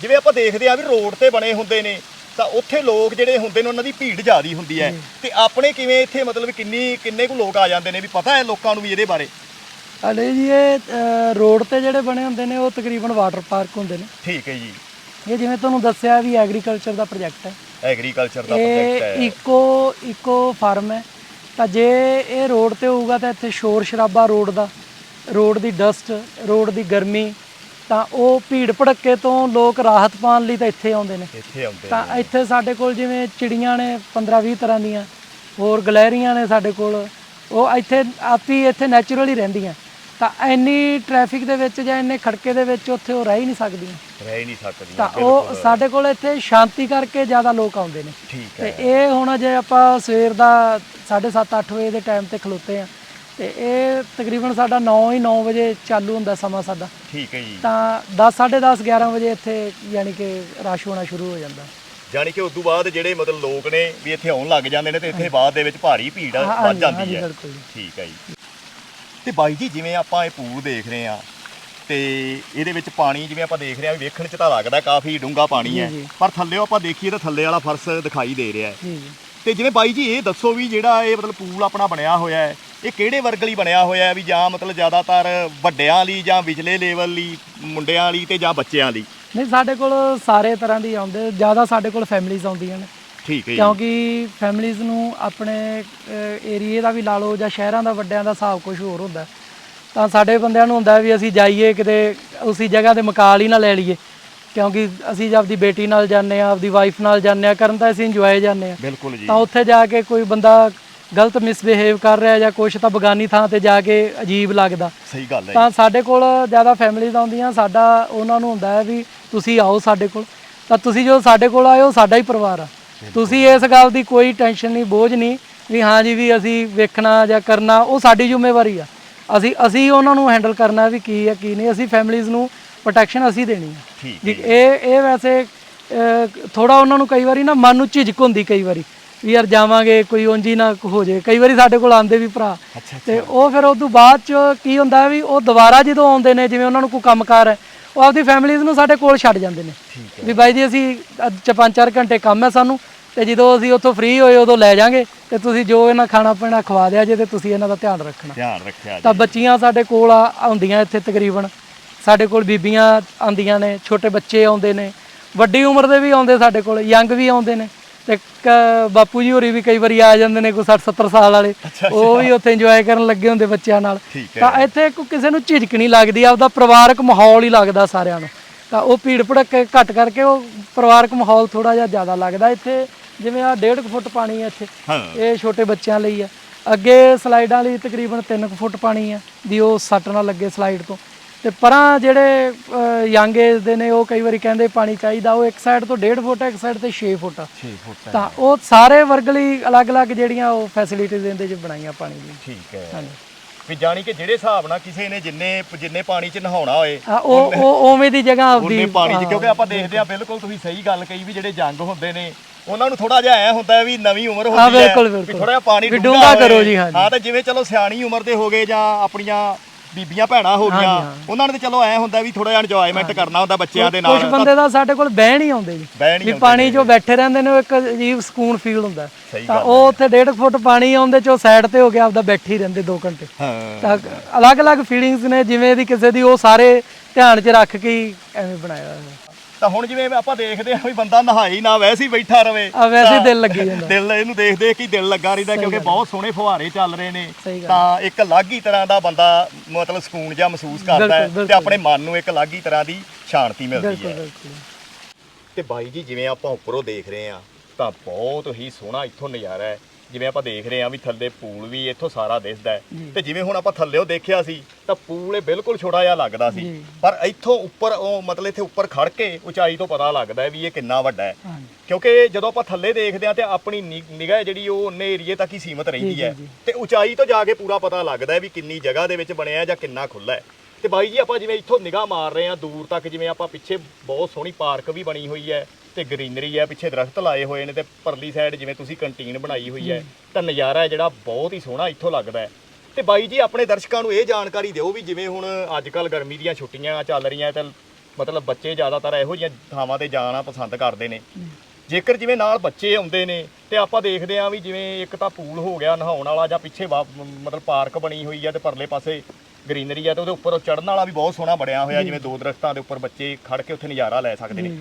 ਜਿਵੇਂ ਆਪਾਂ ਦੇਖਦੇ ਆ ਵੀ ਰੋਡ ਤੇ ਬਣੇ ਹੁੰਦੇ ਨੇ ਤਾਂ ਉੱਥੇ ਲੋਕ ਜਿਹੜੇ ਹੁੰਦੇ ਨੇ ਉਹਨਾਂ ਦੀ ਭੀੜ ਜ਼ਿਆਦੀ ਹੁੰਦੀ ਹੈ। ਤੇ ਆਪਣੇ ਕਿਵੇਂ ਇੱਥੇ ਮਤਲਬ ਕਿੰਨੀ ਕਿੰਨੇ ਕੁ ਲੋਕ ਆ ਜਾਂਦੇ ਨੇ ਵੀ ਪਤਾ ਹੈ ਲੋਕਾਂ ਨੂੰ ਵੀ ਇਹਦੇ ਬਾਰੇ? ਅਲੇ ਜੀ ਇਹ ਅ, ਰੋਡ ਤੇ ਜਿਹੜੇ ਬਣੇ ਹੁੰਦੇ ਨੇ ਉਹ ਤਕਰੀਬਨ ਵਾਟਰ ਪਾਰਕ ਹੁੰਦੇ ਨੇ। ਠੀਕ ਹੈ ਜੀ। ਇਹ ਜਿਵੇਂ ਤੁਹਾਨੂੰ ਦੱਸਿਆ ਵੀ ਐਗਰੀਕਲਚਰ ਦਾ ਪ੍ਰੋਜੈਕਟ ਹੈ। ਐਗਰੀਕਲਚਰ ਦਾ ਪ੍ਰੋਜੈਕਟ ਇਹ ਹੈ। ਇਕੋ ਇਕੋ ਫਾਰਮ ਹੈ। ਤਾਂ ਜੇ ਇਹ ਰੋਡ ਤੇ ਹੋਊਗਾ ਤਾਂ ਇੱਥੇ ਸ਼ੋਰ ਸ਼ਰਾਬਾ ਰੋਡ ਦਾ ਰੋਡ ਦੀ ਡਸਟ ਰੋਡ ਦੀ ਗਰਮੀ ਤਾਂ ਉਹ ਭੀੜ ਭੜੱਕੇ ਤੋਂ ਲੋਕ ਰਾਹਤ ਪਾਉਣ ਲਈ ਤਾਂ ਇੱਥੇ ਆਉਂਦੇ ਨੇ। ਇੱਥੇ ਆਉਂਦੇ ਤਾਂ ਇੱਥੇ ਸਾਡੇ ਕੋਲ ਜਿਵੇਂ ਚਿੜੀਆਂ ਨੇ 15 20 ਤਰ੍ਹਾਂ ਦੀਆਂ ਹੋਰ ਗਲੈਰੀਆਂ ਨੇ ਸਾਡੇ ਕੋਲ ਉਹ ਇੱਥੇ ਆਪੀ ਇੱਥੇ ਨੈਚੁਰਲੀ ਰਹਿੰਦੀਆਂ। ਤਾਂ ਇੰਨੀ ਟ੍ਰੈਫਿਕ ਦੇ ਵਿੱਚ ਜਾਂ ਇੰਨੇ ਖੜਕੇ ਦੇ ਵਿੱਚ ਉੱਥੇ ਉਹ ਰਹਿ ਹੀ ਨਹੀਂ ਸਕਦੀਆਂ। ਰਹਿ ਨਹੀਂ ਸਕਦੀਆਂ ਤਾਂ ਉਹ ਸਾਡੇ ਕੋਲ ਇੱਥੇ ਸ਼ਾਂਤੀ ਕਰਕੇ ਜ਼ਿਆਦਾ ਲੋਕ ਆਉਂਦੇ ਨੇ। ਠੀਕ ਤੇ ਇਹ ਹੁਣ ਜੇ ਆਪਾਂ ਸਵੇਰ ਦਾ 7:30 8 ਵਜੇ ਦੇ ਟਾਈਮ ਤੇ ਖਲੋਤੇ ਆ ਤੇ ਇਹ ਤਕਰੀਬਨ ਸਾਡਾ 9 ਹੀ 9 ਵਜੇ ਚਾਲੂ ਹੁੰਦਾ ਸਮਾਂ ਸਾਡਾ। ਠੀਕ ਹੈ ਜੀ। ਤਾਂ 10 10:30 11 ਵਜੇ ਇੱਥੇ ਯਾਨੀ ਕਿ ਰਸ਼ ਹੋਣਾ ਸ਼ੁਰੂ ਹੋ ਜਾਂਦਾ। ਜਾਣੀ ਕਿ ਉਸ ਤੋਂ ਬਾਅਦ ਜਿਹੜੇ ਮਤਲਬ ਲੋਕ ਨੇ ਵੀ ਇੱਥੇ ਆਉਣ ਲੱਗ ਜਾਂਦੇ ਨੇ ਤੇ ਇੱਥੇ ਬਾਅਦ ਦੇ ਵਿੱਚ ਭਾਰੀ ਭੀੜ ਹਾਂ, ਵੱਧ ਹਾਂਜੀ, ਜਾਂਦੀ ਹਾਂਜੀ, ਹੈ। ਬਿਲਕੁਲ ਜੀ। ਠੀਕ ਹੈ ਜੀ। ਤੇ ਬਾਈ ਜੀ ਜਿਵੇਂ ਆਪਾਂ ਇਹ ਪੂਲ ਦੇਖ ਰਹੇ ਆ ਤੇ ਇਹਦੇ ਵਿੱਚ ਪਾਣੀ ਜਿਵੇਂ ਆਪਾਂ ਦੇਖ ਰਹੇ ਆ ਵੀ ਵੇਖਣ 'ਚ ਤਾਂ ਲੱਗਦਾ ਕਾਫੀ ਡੂੰਘਾ ਪਾਣੀ ਹੈ। ਪਰ ਥੱਲੇੋਂ ਆਪਾਂ ਦੇਖੀਏ ਤਾਂ ਥੱਲੇ ਵਾਲਾ ਫਰਸ਼ ਦਿਖਾਈ ਦੇ ਰਿਹਾ ਹੈ। ਤੇ ਜਿਵੇਂ ਬਾਈ ਜੀ ਇਹ ਦੱਸੋ ਵੀ ਜਿਹੜਾ ਇਹ ਮਤਲਬ ਪੂਲ ਆਪਣਾ ਬਣਿਆ ਹੋਇਆ ਹੈ ਇਹ ਕਿਹੜੇ ਵਰਗ ਲਈ ਬਣਿਆ ਹੋਇਆ ਹੈ ਵੀ ਜਾਂ ਮਤਲਬ ਜ਼ਿਆਦਾਤਰ ਵੱਡਿਆਂ ਲਈ ਜਾਂ ਵਿਚਲੇ ਲੈਵਲ ਲਈ ਮੁੰਡਿਆਂ ਲਈ ਤੇ ਜਾਂ ਬੱਚਿਆਂ ਲਈ? ਨਹੀਂ ਸਾਡੇ ਕੋਲ ਸਾਰੇ ਤਰ੍ਹਾਂ ਦੀ ਆਉਂਦੇ ਜ਼ਿਆਦਾ ਸਾਡੇ ਕੋਲ ਫੈਮਿਲੀਜ਼ ਆਉਂਦੀਆਂ ਨੇ। ਠੀਕ ਹੈ ਜੀ। ਕਿਉਂਕਿ ਫੈਮਿਲੀਜ਼ ਨੂੰ ਆਪਣੇ ਏਰੀਏ ਦਾ ਵੀ ਲਾ ਲਓ ਜਾਂ ਸ਼ਹਿਰਾਂ ਦਾ ਵੱਡਿਆਂ ਦਾ ਹਿਸਾਬ ਕੁਝ ਹੋਰ ਹੁੰਦਾ। ਤਾਂ ਸਾਡੇ ਬੰਦਿਆਂ ਨੂੰ ਹੁੰਦਾ ਵੀ ਅਸੀਂ ਜਾਈਏ ਕਿਤੇ ਉਸੇ ਜਗ੍ਹਾ ਤੇ ਮਕਾਲ ਹੀ ਨਾ ਲੈ ਲਈਏ। ਕਿਉਂਕਿ ਅਸੀਂ ਜੇ ਆਪਦੀ ਬੇਟੀ ਨਾਲ ਜਾਂਦੇ ਆ ਆਪਦੀ ਵਾਈਫ ਨਾਲ ਜਾਂਦੇ ਆ ਕਰਨ ਤਾਂ ਅਸੀਂ ਇੰਜੋਏ ਜਾਂਦੇ ਆ ਬਿਲਕੁਲ ਜੀ। ਤਾਂ ਉੱਥੇ ਜਾ ਕੇ ਕੋਈ ਬੰਦਾ ਗਲਤ ਮਿਸਬਿਹੇਵ ਕਰ ਰਿਹਾ ਜਾਂ ਕੁਛ ਤਾਂ ਬਗਾਨੀ ਥਾਂ ਤੇ ਜਾ ਕੇ ਅਜੀਬ ਲੱਗਦਾ। ਸਹੀ ਗੱਲ ਹੈ ਤਾਂ ਸਾਡੇ ਕੋਲ ਜ਼ਿਆਦਾ ਫੈਮਿਲੀਜ਼ ਆਉਂਦੀਆਂ ਸਾਡਾ ਉਹਨਾਂ ਨੂੰ ਹੁੰਦਾ ਹੈ ਵੀ ਤੁਸੀਂ ਆਓ ਸਾਡੇ ਕੋਲ। ਤਾਂ ਤੁਸੀਂ ਜੋ ਸਾਡੇ ਕੋਲ ਆਏ ਹੋ ਸਾਡਾ ਹੀ ਪਰਿਵਾਰ ਆ। ਤੁਸੀਂ ਇਸ ਗੱਲ ਦੀ ਕੋਈ ਟੈਨਸ਼ਨ ਨਹੀਂ ਬੋਝ ਨਹੀਂ ਵੀ ਹਾਂ ਜੀ ਵੀ ਅਸੀਂ ਵੇਖਣਾ ਜਾਂ ਕਰਨਾ ਉਹ ਸਾਡੀ ਜ਼ਿੰਮੇਵਾਰੀ ਆ। ਅਸੀਂ ਅਸੀਂ ਉਹਨਾਂ ਨੂੰ ਹੈਂਡਲ ਕਰਨਾ ਵੀ ਕੀ ਹੈ ਕੀ ਨਹੀਂ। ਅਸੀਂ ਫੈਮਿਲੀਜ਼ ਨੂੰ ਪ੍ਰੋਟੈਕਸ਼ਨ ਅਸੀਂ ਦੇਣੀ ਆ। ਠੀਕ ਵੀ ਇਹ ਇਹ ਵੈਸੇ ਥੋੜਾ ਉਹਨਾਂ ਨੂੰ ਕਈ ਵਾਰੀ ਨਾ ਮਨ ਨੂੰ ਝਿਜਕ ਹੁੰਦੀ ਕਈ ਵਾਰੀ ਵੀ ਯਾਰ ਜਾਵਾਂਗੇ ਕੋਈ ਉਂਝ ਨਾ ਹੋ ਜੇ ਕਈ ਵਾਰੀ ਸਾਡੇ ਕੋਲ ਆਉਂਦੇ ਵੀ ਭਰਾ। ਤੇ ਉਹ ਫਿਰ ਉਸ ਤੋਂ ਬਾਅਦ ਚ ਕੀ ਹੁੰਦਾ ਵੀ ਉਹ ਦੁਬਾਰਾ ਜਦੋਂ ਆਉਂਦੇ ਨੇ ਜਿਵੇਂ ਉਹਨਾਂ ਨੂੰ ਕੋਈ ਕੰਮਕਾਰ ਹੈ ਉਹ ਆਪਦੀ ਫੈਮਿਲੀਜ਼ ਨੂੰ ਸਾਡੇ ਕੋਲ ਛੱਡ ਜਾਂਦੇ ਨੇ। ਵੀ ਬਾਈ ਜੀ ਅਸੀਂ ਅੱਜ ਚ ਪੰਜ ਚਾਰ ਘੰਟੇ ਕੰਮ ਹੈ ਸਾਨੂੰ ਤੇ ਜਦੋਂ ਅਸੀਂ ਉੱਥੋਂ ਫ੍ਰੀ ਹੋਏ ਉਦੋਂ ਲੈ ਜਾਾਂਗੇ ਤੇ ਤੁਸੀਂ ਜੋ ਇਹਨਾਂ ਖਾਣਾ ਪੀਣਾ ਖਵਾ ਦਿਆ ਜੇ ਤੇ ਤੁਸੀਂ ਇਹਨਾਂ ਦਾ ਧਿਆਨ ਰੱਖਣਾ। ਧਿਆਨ ਰੱਖਿਆ ਜੀ। ਤਾਂ ਬੱਚੀਆਂ ਸਾਡੇ ਕੋਲ ਆ- ਆਉਂਦੀਆਂ ਇੱਥੇ ਤਕਰੀਬਨ। ਸਾਡੇ ਕੋਲ ਬੀਬੀਆਂ ਆਉਂਦੀਆਂ ਨੇ ਛੋਟੇ ਬੱਚੇ ਆਉਂਦੇ ਨੇ ਵੱਡੀ ਉਮਰ ਦੇ ਵੀ ਆਉਂਦੇ ਸਾਡੇ ਕੋਲ ਯੰਗ ਵੀ ਆਉਂਦੇ ਨੇ। ਤੇ ਕ- ਬਾਪੂ ਜੀ ਹੋਰੀ ਵੀ ਕਈ ਵਾਰੀ ਆ ਜਾਂਦੇ ਨੇ ਕੋਈ 60 70 ਸਾਲ ਵਾਲੇ ਉਹ ਵੀ ਉੱਥੇ ਇੰਜੋਏ ਕਰਨ ਲੱਗੇ ਹੁੰਦੇ ਬੱਚਿਆਂ ਨਾਲ। ਠੀਕ ਤਾਂ ਇੱਥੇ ਕੋਈ ਕਿਸੇ ਨੂੰ ਝਿਜਕ ਨਹੀਂ ਲੱਗਦੀ ਆਪਦਾ ਪਰਿਵਾਰਕ ਮਾਹੌਲ ਹੀ ਲੱਗਦਾ ਸਾਰਿਆਂ ਨੂੰ। ਤਾਂ ਉਹ ਭੀੜ ਭੜੱਕੇ ਘੱਟ ਕਰਕੇ ਉਹ ਪਰਿਵਾਰਕ ਮਾਹੌਲ ਥੋੜਾ ਜਿਹਾ ਜ਼ਿਆਦਾ ਲੱਗਦਾ ਇੱਥੇ। ਜਿਵੇਂ ਆ 1.5 ਫੁੱਟ ਪਾਣੀ ਹੈ ਇੱਥੇ। ਹਾਂ। ਇਹ ਛੋਟੇ ਬੱਚਿਆਂ ਲਈ ਆ। ਅੱਗੇ ਸਲਾਈਡਾਂ ਲਈ ਤਕਰੀਬਨ 3 ਫੁੱਟ ਪਾਣੀ ਆ ਵੀ ਉਹ ਸੱਟ ਨਾ ਲੱਗੇ ਸਲਾਈਡ ਤੋਂ। ਤੇ ਪਰਾਂ ਜਿਹੜੇ ਯੰਗ ਏਜ ਦੇ ਨੇ ਉਹ ਕਈ ਵਾਰੀ ਕਹਿੰਦੇ ਪਾਣੀ ਚਾਹੀਦਾ ਉਹ ਇੱਕ ਸਾਈਡ ਤੋਂ 1.5 ਫੁੱਟ ਇੱਕ ਸਾਈਡ ਤੇ 6 ਫੁੱਟ ਆ। 6 ਫੁੱਟ ਤਾਂ ਉਹ ਸਾਰੇ ਵਰਗ ਲਈ ਅਲੱਗ-ਅਲੱਗ ਜਿਹੜੀਆਂ ਉਹ ਫੈਸਿਲਿਟੀਜ਼ ਇਹਦੇ ਚ ਬਣਾਈਆਂ ਪਾਣੀ ਲਈ ਠੀਕ ਹੈ। ਹਾਂਜੀ। ਵੀ ਜਾਣੀ ਕਿ ਜਿਹੜੇ ਹਿਸਾਬ ਨਾਲ ਕਿਸੇ ਨੇ ਜਿੰਨੇ ਜਿੰਨੇ ਪਾਣੀ 'ਚ ਨਹਾਉਣਾ ਹੋਏ ਉਹ ਉਹ ਉਵੇਂ ਦੀ ਜਗ੍ਹਾ ਉਹਨੇ ਆਪਦੀ ਪਾਣੀ 'ਚ ਕਿਉਂਕਿ ਆਪਾਂ ਦੇਖਦੇ ਆ ਬਿਲਕੁਲ ਤੁਸੀਂ ਸਹੀ ਗੱਲ ਕਹੀ ਵੀ ਜਿਹੜੇ ਜੰਗ ਹੁੰਦੇ ਨੇ ਉਹਨਾਂ ਨੂੰ ਥੋੜਾ ਜਿਹਾ ਐ ਹੁੰਦਾ ਹੈ ਵੀ ਨਵੀਂ ਉਮਰ ਹੁੰਦੀ ਹੈ ਬਿਲਕੁਲ, ਵੀ ਬਿਲਕੁਲ। ਥੋੜਾ ਜਿਹਾ ਪਾਣੀ ਵੀ ਡੂੰਘਾ ਕਰੋ। ਜੀ, ਹਾਂਜੀ। ਹਾਂ ਤਾਂ ਜਿਵੇਂ ਚਲੋ ਸਿਆਣੀ ਉਮਰ ਦੇ ਹੋ ਗਏ ਜਾਂ ਆਪਣੀਆਂ ਬੀਬੀਆਂ ਭੈਣਾਂ ਹੋ ਗਈਆਂ ਹਾਂਜੀ, ਹਾਂ। ਉਹਨਾਂ ਨੇ ਤਾਂ ਚਲੋ ਐ ਹੁੰਦਾ ਵੀ ਥੋੜਾ ਜਿਹਾ ਇੰਜੋਇਮੈਂਟ ਕਰਨਾ ਹੁੰਦਾ ਬੱਚਿਆਂ ਦੇ ਨਾਲ। ਕੁਝ ਬੰਦੇ ਦਾ ਸਾਡੇ ਕੋਲ ਬਹਿਣ ਹੀ ਆਉਂਦੇ ਜੀ। ਬਹਿਣ ਹੀ ਵੀ ਆਉਂਦੇ ਪਾਣੀ 'ਚੋਂ ਬੈਠੇ ਰਹਿੰਦੇ ਨੇ ਉਹ ਇੱਕ ਅਜੀਬ ਸਕੂਨ ਫੀਲ ਹੁੰਦਾ। ਸਹੀ ਤਾਂ ਉਹ ਉੱਥੇ 1.5 ਫੁੱਟ ਪਾਣੀ ਆਉਂਦੇ ਚੋਂ ਸਾਈਡ ਤੇ ਹੋ ਗਿਆ ਆਪਦਾ ਬੈਠੇ ਹੀ ਰਹਿੰਦੇ 2 ਘੰਟੇ। ਹਾਂ। ਤਾਂ ਅਲੱਗ-ਅਲੱਗ ਫੀਲਿੰਗਸ ਨੇ ਜਿਵੇਂ ਦੀ ਕਿਸੇ ਦੀ ਉਹ ਸਾਰੇ ਧਿਆਨ 'ਚ ਰੱਖ ਕੇ ਹੀ ਐਵੇਂ ਬਣਾਇਆ ਹੋਇਆ। ਤਾਂ ਹੁਣ ਜਿਵੇਂ ਆਪਾਂ ਦੇਖਦੇ ਆ ਵੀ ਬੰਦਾ ਨਹਾਈ ਨਾ ਵੈਸੇ ਹੀ ਬੈਠਾ ਰਵੇ। ਆ ਵੈਸੇ ਹੀ ਦਿਲ ਲੱਗੀ ਜਾਂਦਾ। ਦਿਲ ਇਹਨੂੰ ਦੇਖ ਦੇਖ ਕੇ ਹੀ ਦਿਲ ਲੱਗਾ ਰਹਿੰਦਾ ਕਿਉਂਕਿ ਬਹੁਤ ਸੋਹਣੇ ਫੁਹਾਰੇ ਚੱਲ ਰਹੇ ਨੇ। ਤਾਂ ਇੱਕ ਅਲੱਗ ਹੀ ਤਰ੍ਹਾਂ ਦਾ ਬੰਦਾ ਮਤਲਬ ਸਕੂਨ ਜਿਹਾ ਮਹਿਸੂਸ ਕਰਦਾ ਹੈ ਤੇ। ਆਪਣੇ ਮਨ ਨੂੰ ਇੱਕ ਅਲੱਗ ਹੀ ਤਰ੍ਹਾਂ ਦੀ ਸ਼ਾਂਤੀ ਮਿਲਦੀ ਹੈ। ਬਿਲਕੁਲ। ਤੇ ਬਾਈ ਜੀ ਜਿਵੇਂ ਆਪਾਂ ਉੱਪਰੋਂ ਦੇਖ ਰਹੇ ਆ ਤਾਂ ਬਹੁਤ ਹੀ ਸੋਹਣਾ ਇੱਥੋਂ ਨਜ਼ਾਰਾ ਹੈ। ਜਿਵੇਂ ਆਪਾਂ ਦੇਖ ਰਹੇ ਆ ਵੀ ਥੱਲੇ ਪੂਲ ਵੀ ਇੱਥੋਂ ਸਾਰਾ ਦਿਸਦਾ ਹੈ। ਤੇ ਜਿਵੇਂ ਹੁਣ ਆਪਾਂ ਥੱਲੇੋਂ ਦੇਖਿਆ ਸੀ ਤਾਂ ਪੂਲ ਇਹ ਬਿਲਕੁਲ ਛੋਟਾ ਜਿਹਾ ਲੱਗਦਾ ਸੀ। ਜੀ। ਪਰ ਇੱਥੋਂ ਉੱਪਰ ਉਹ ਮਤਲਬ ਇੱਥੇ ਉੱਪਰ ਖੜ ਕੇ ਉਚਾਈ ਤੋਂ ਪਤਾ ਲੱਗਦਾ ਹੈ ਵੀ ਇਹ ਕਿੰਨਾ ਵੱਡਾ ਹੈ। ਹਾਂਜੀ। ਕਿਉਂਕਿ ਜਦੋਂ ਆਪਾਂ ਥੱਲੇ ਦੇਖਦੇ ਆ ਤੇ ਆਪਣੀ ਨਿਗਾਹ ਜਿਹੜੀ ਉਹ ਉਹਨੇ ਏਰੀਏ ਤੱਕ ਹੀ ਸੀਮਤ ਰਹਿੰਦੀ ਜੀ, ਹੈ। ਜੀ। ਤੇ ਉਚਾਈ ਤੋਂ ਜਾ ਕੇ ਪੂਰਾ ਪਤਾ ਲੱਗਦਾ ਹੈ ਵੀ ਕਿੰਨੀ ਜਗ੍ਹਾ ਦੇ ਵਿੱਚ ਬਣਿਆ ਜਾਂ ਕਿੰਨਾ ਖੁੱਲਾ ਹੈ। ਤੇ ਬਾਈ ਜੀ ਆਪਾਂ ਜਿਵੇਂ ਇੱਥੋਂ ਨਿਗਾਹ ਮਾਰ ਰਹੇ ਆ ਦੂਰ ਤੱਕ ਜਿਵੇਂ ਆਪਾਂ ਪਿੱਛੇ ਬਹੁਤ ਸੋਹਣੀ ਪਾਰਕ ਵੀ ਬਣੀ ਹੋਈ ਹੈ। ਤੇ ਗ੍ਰੀਨਰੀ ਹੈ ਪਿੱਛੇ ਦਰਖਤ ਲਾਏ ਹੋਏ ਨੇ ਤੇ ਪਰਲੀ ਸਾਈਡ ਜਿਵੇਂ ਤੁਸੀਂ ਕੰਟੀਨ ਬਣਾਈ ਹੋਈ ਹੈ ਤਾਂ ਨਜ਼ਾਰਾ ਹੈ ਜਿਹੜਾ ਬਹੁਤ ਹੀ ਸੋਹਣਾ ਇੱਥੋਂ ਲੱਗਦਾ ਹੈ। ਤੇ ਬਾਈ ਜੀ ਆਪਣੇ ਦਰਸ਼ਕਾਂ ਨੂੰ ਇਹ ਜਾਣਕਾਰੀ ਦਿਓ ਵੀ ਜਿਵੇਂ ਹੁਣ ਅੱਜ ਕੱਲ ਗਰਮੀ ਦੀਆਂ ਛੁੱਟੀਆਂ ਚੱਲ ਰਹੀਆਂ ਤੇ ਮਤਲਬ ਬੱਚੇ ਜ਼ਿਆਦਾਤਰ ਇਹੋ ਜਿਹੀਆਂ ਥਾਵਾਂ ਤੇ ਜਾਣਾ ਪਸੰਦ ਕਰਦੇ ਨੇ। ਜੇਕਰ ਜਿਵੇਂ ਨਾਲ ਬੱਚੇ ਆਉਂਦੇ ਨੇ ਤੇ ਆਪਾਂ ਦੇਖਦੇ ਆਂ ਵੀ ਜਿਵੇਂ ਇੱਕ ਤਾਂ ਪੂਲ ਹੋ ਗਿਆ ਨਹਾਉਣ ਵਾਲਾ ਜਾਂ ਪਿੱਛੇ ਮਤਲਬ ਪਾਰਕ ਬਣੀ ਹੋਈ ਆ ਤੇ ਪਰਲੇ ਪਾਸੇ ਗ੍ਰੀਨਰੀ ਆ ਤੇ ਉਹਦੇ ਉੱਪਰ ਚੜਨ ਵਾਲਾ ਵੀ ਬਹੁਤ ਸੋਹਣਾ ਬਣਿਆ ਹੋਇਆ ਜਿਵੇਂ ਦੋ ਦਰਖਤਾਂ ਦੇ ਉੱਪਰ ਬੱਚੇ ਖੜ ਕੇ ਉੱਥੇ ਨਜ਼ਾਰਾ ਲੈ ਸਕਦੇ ਨੇ।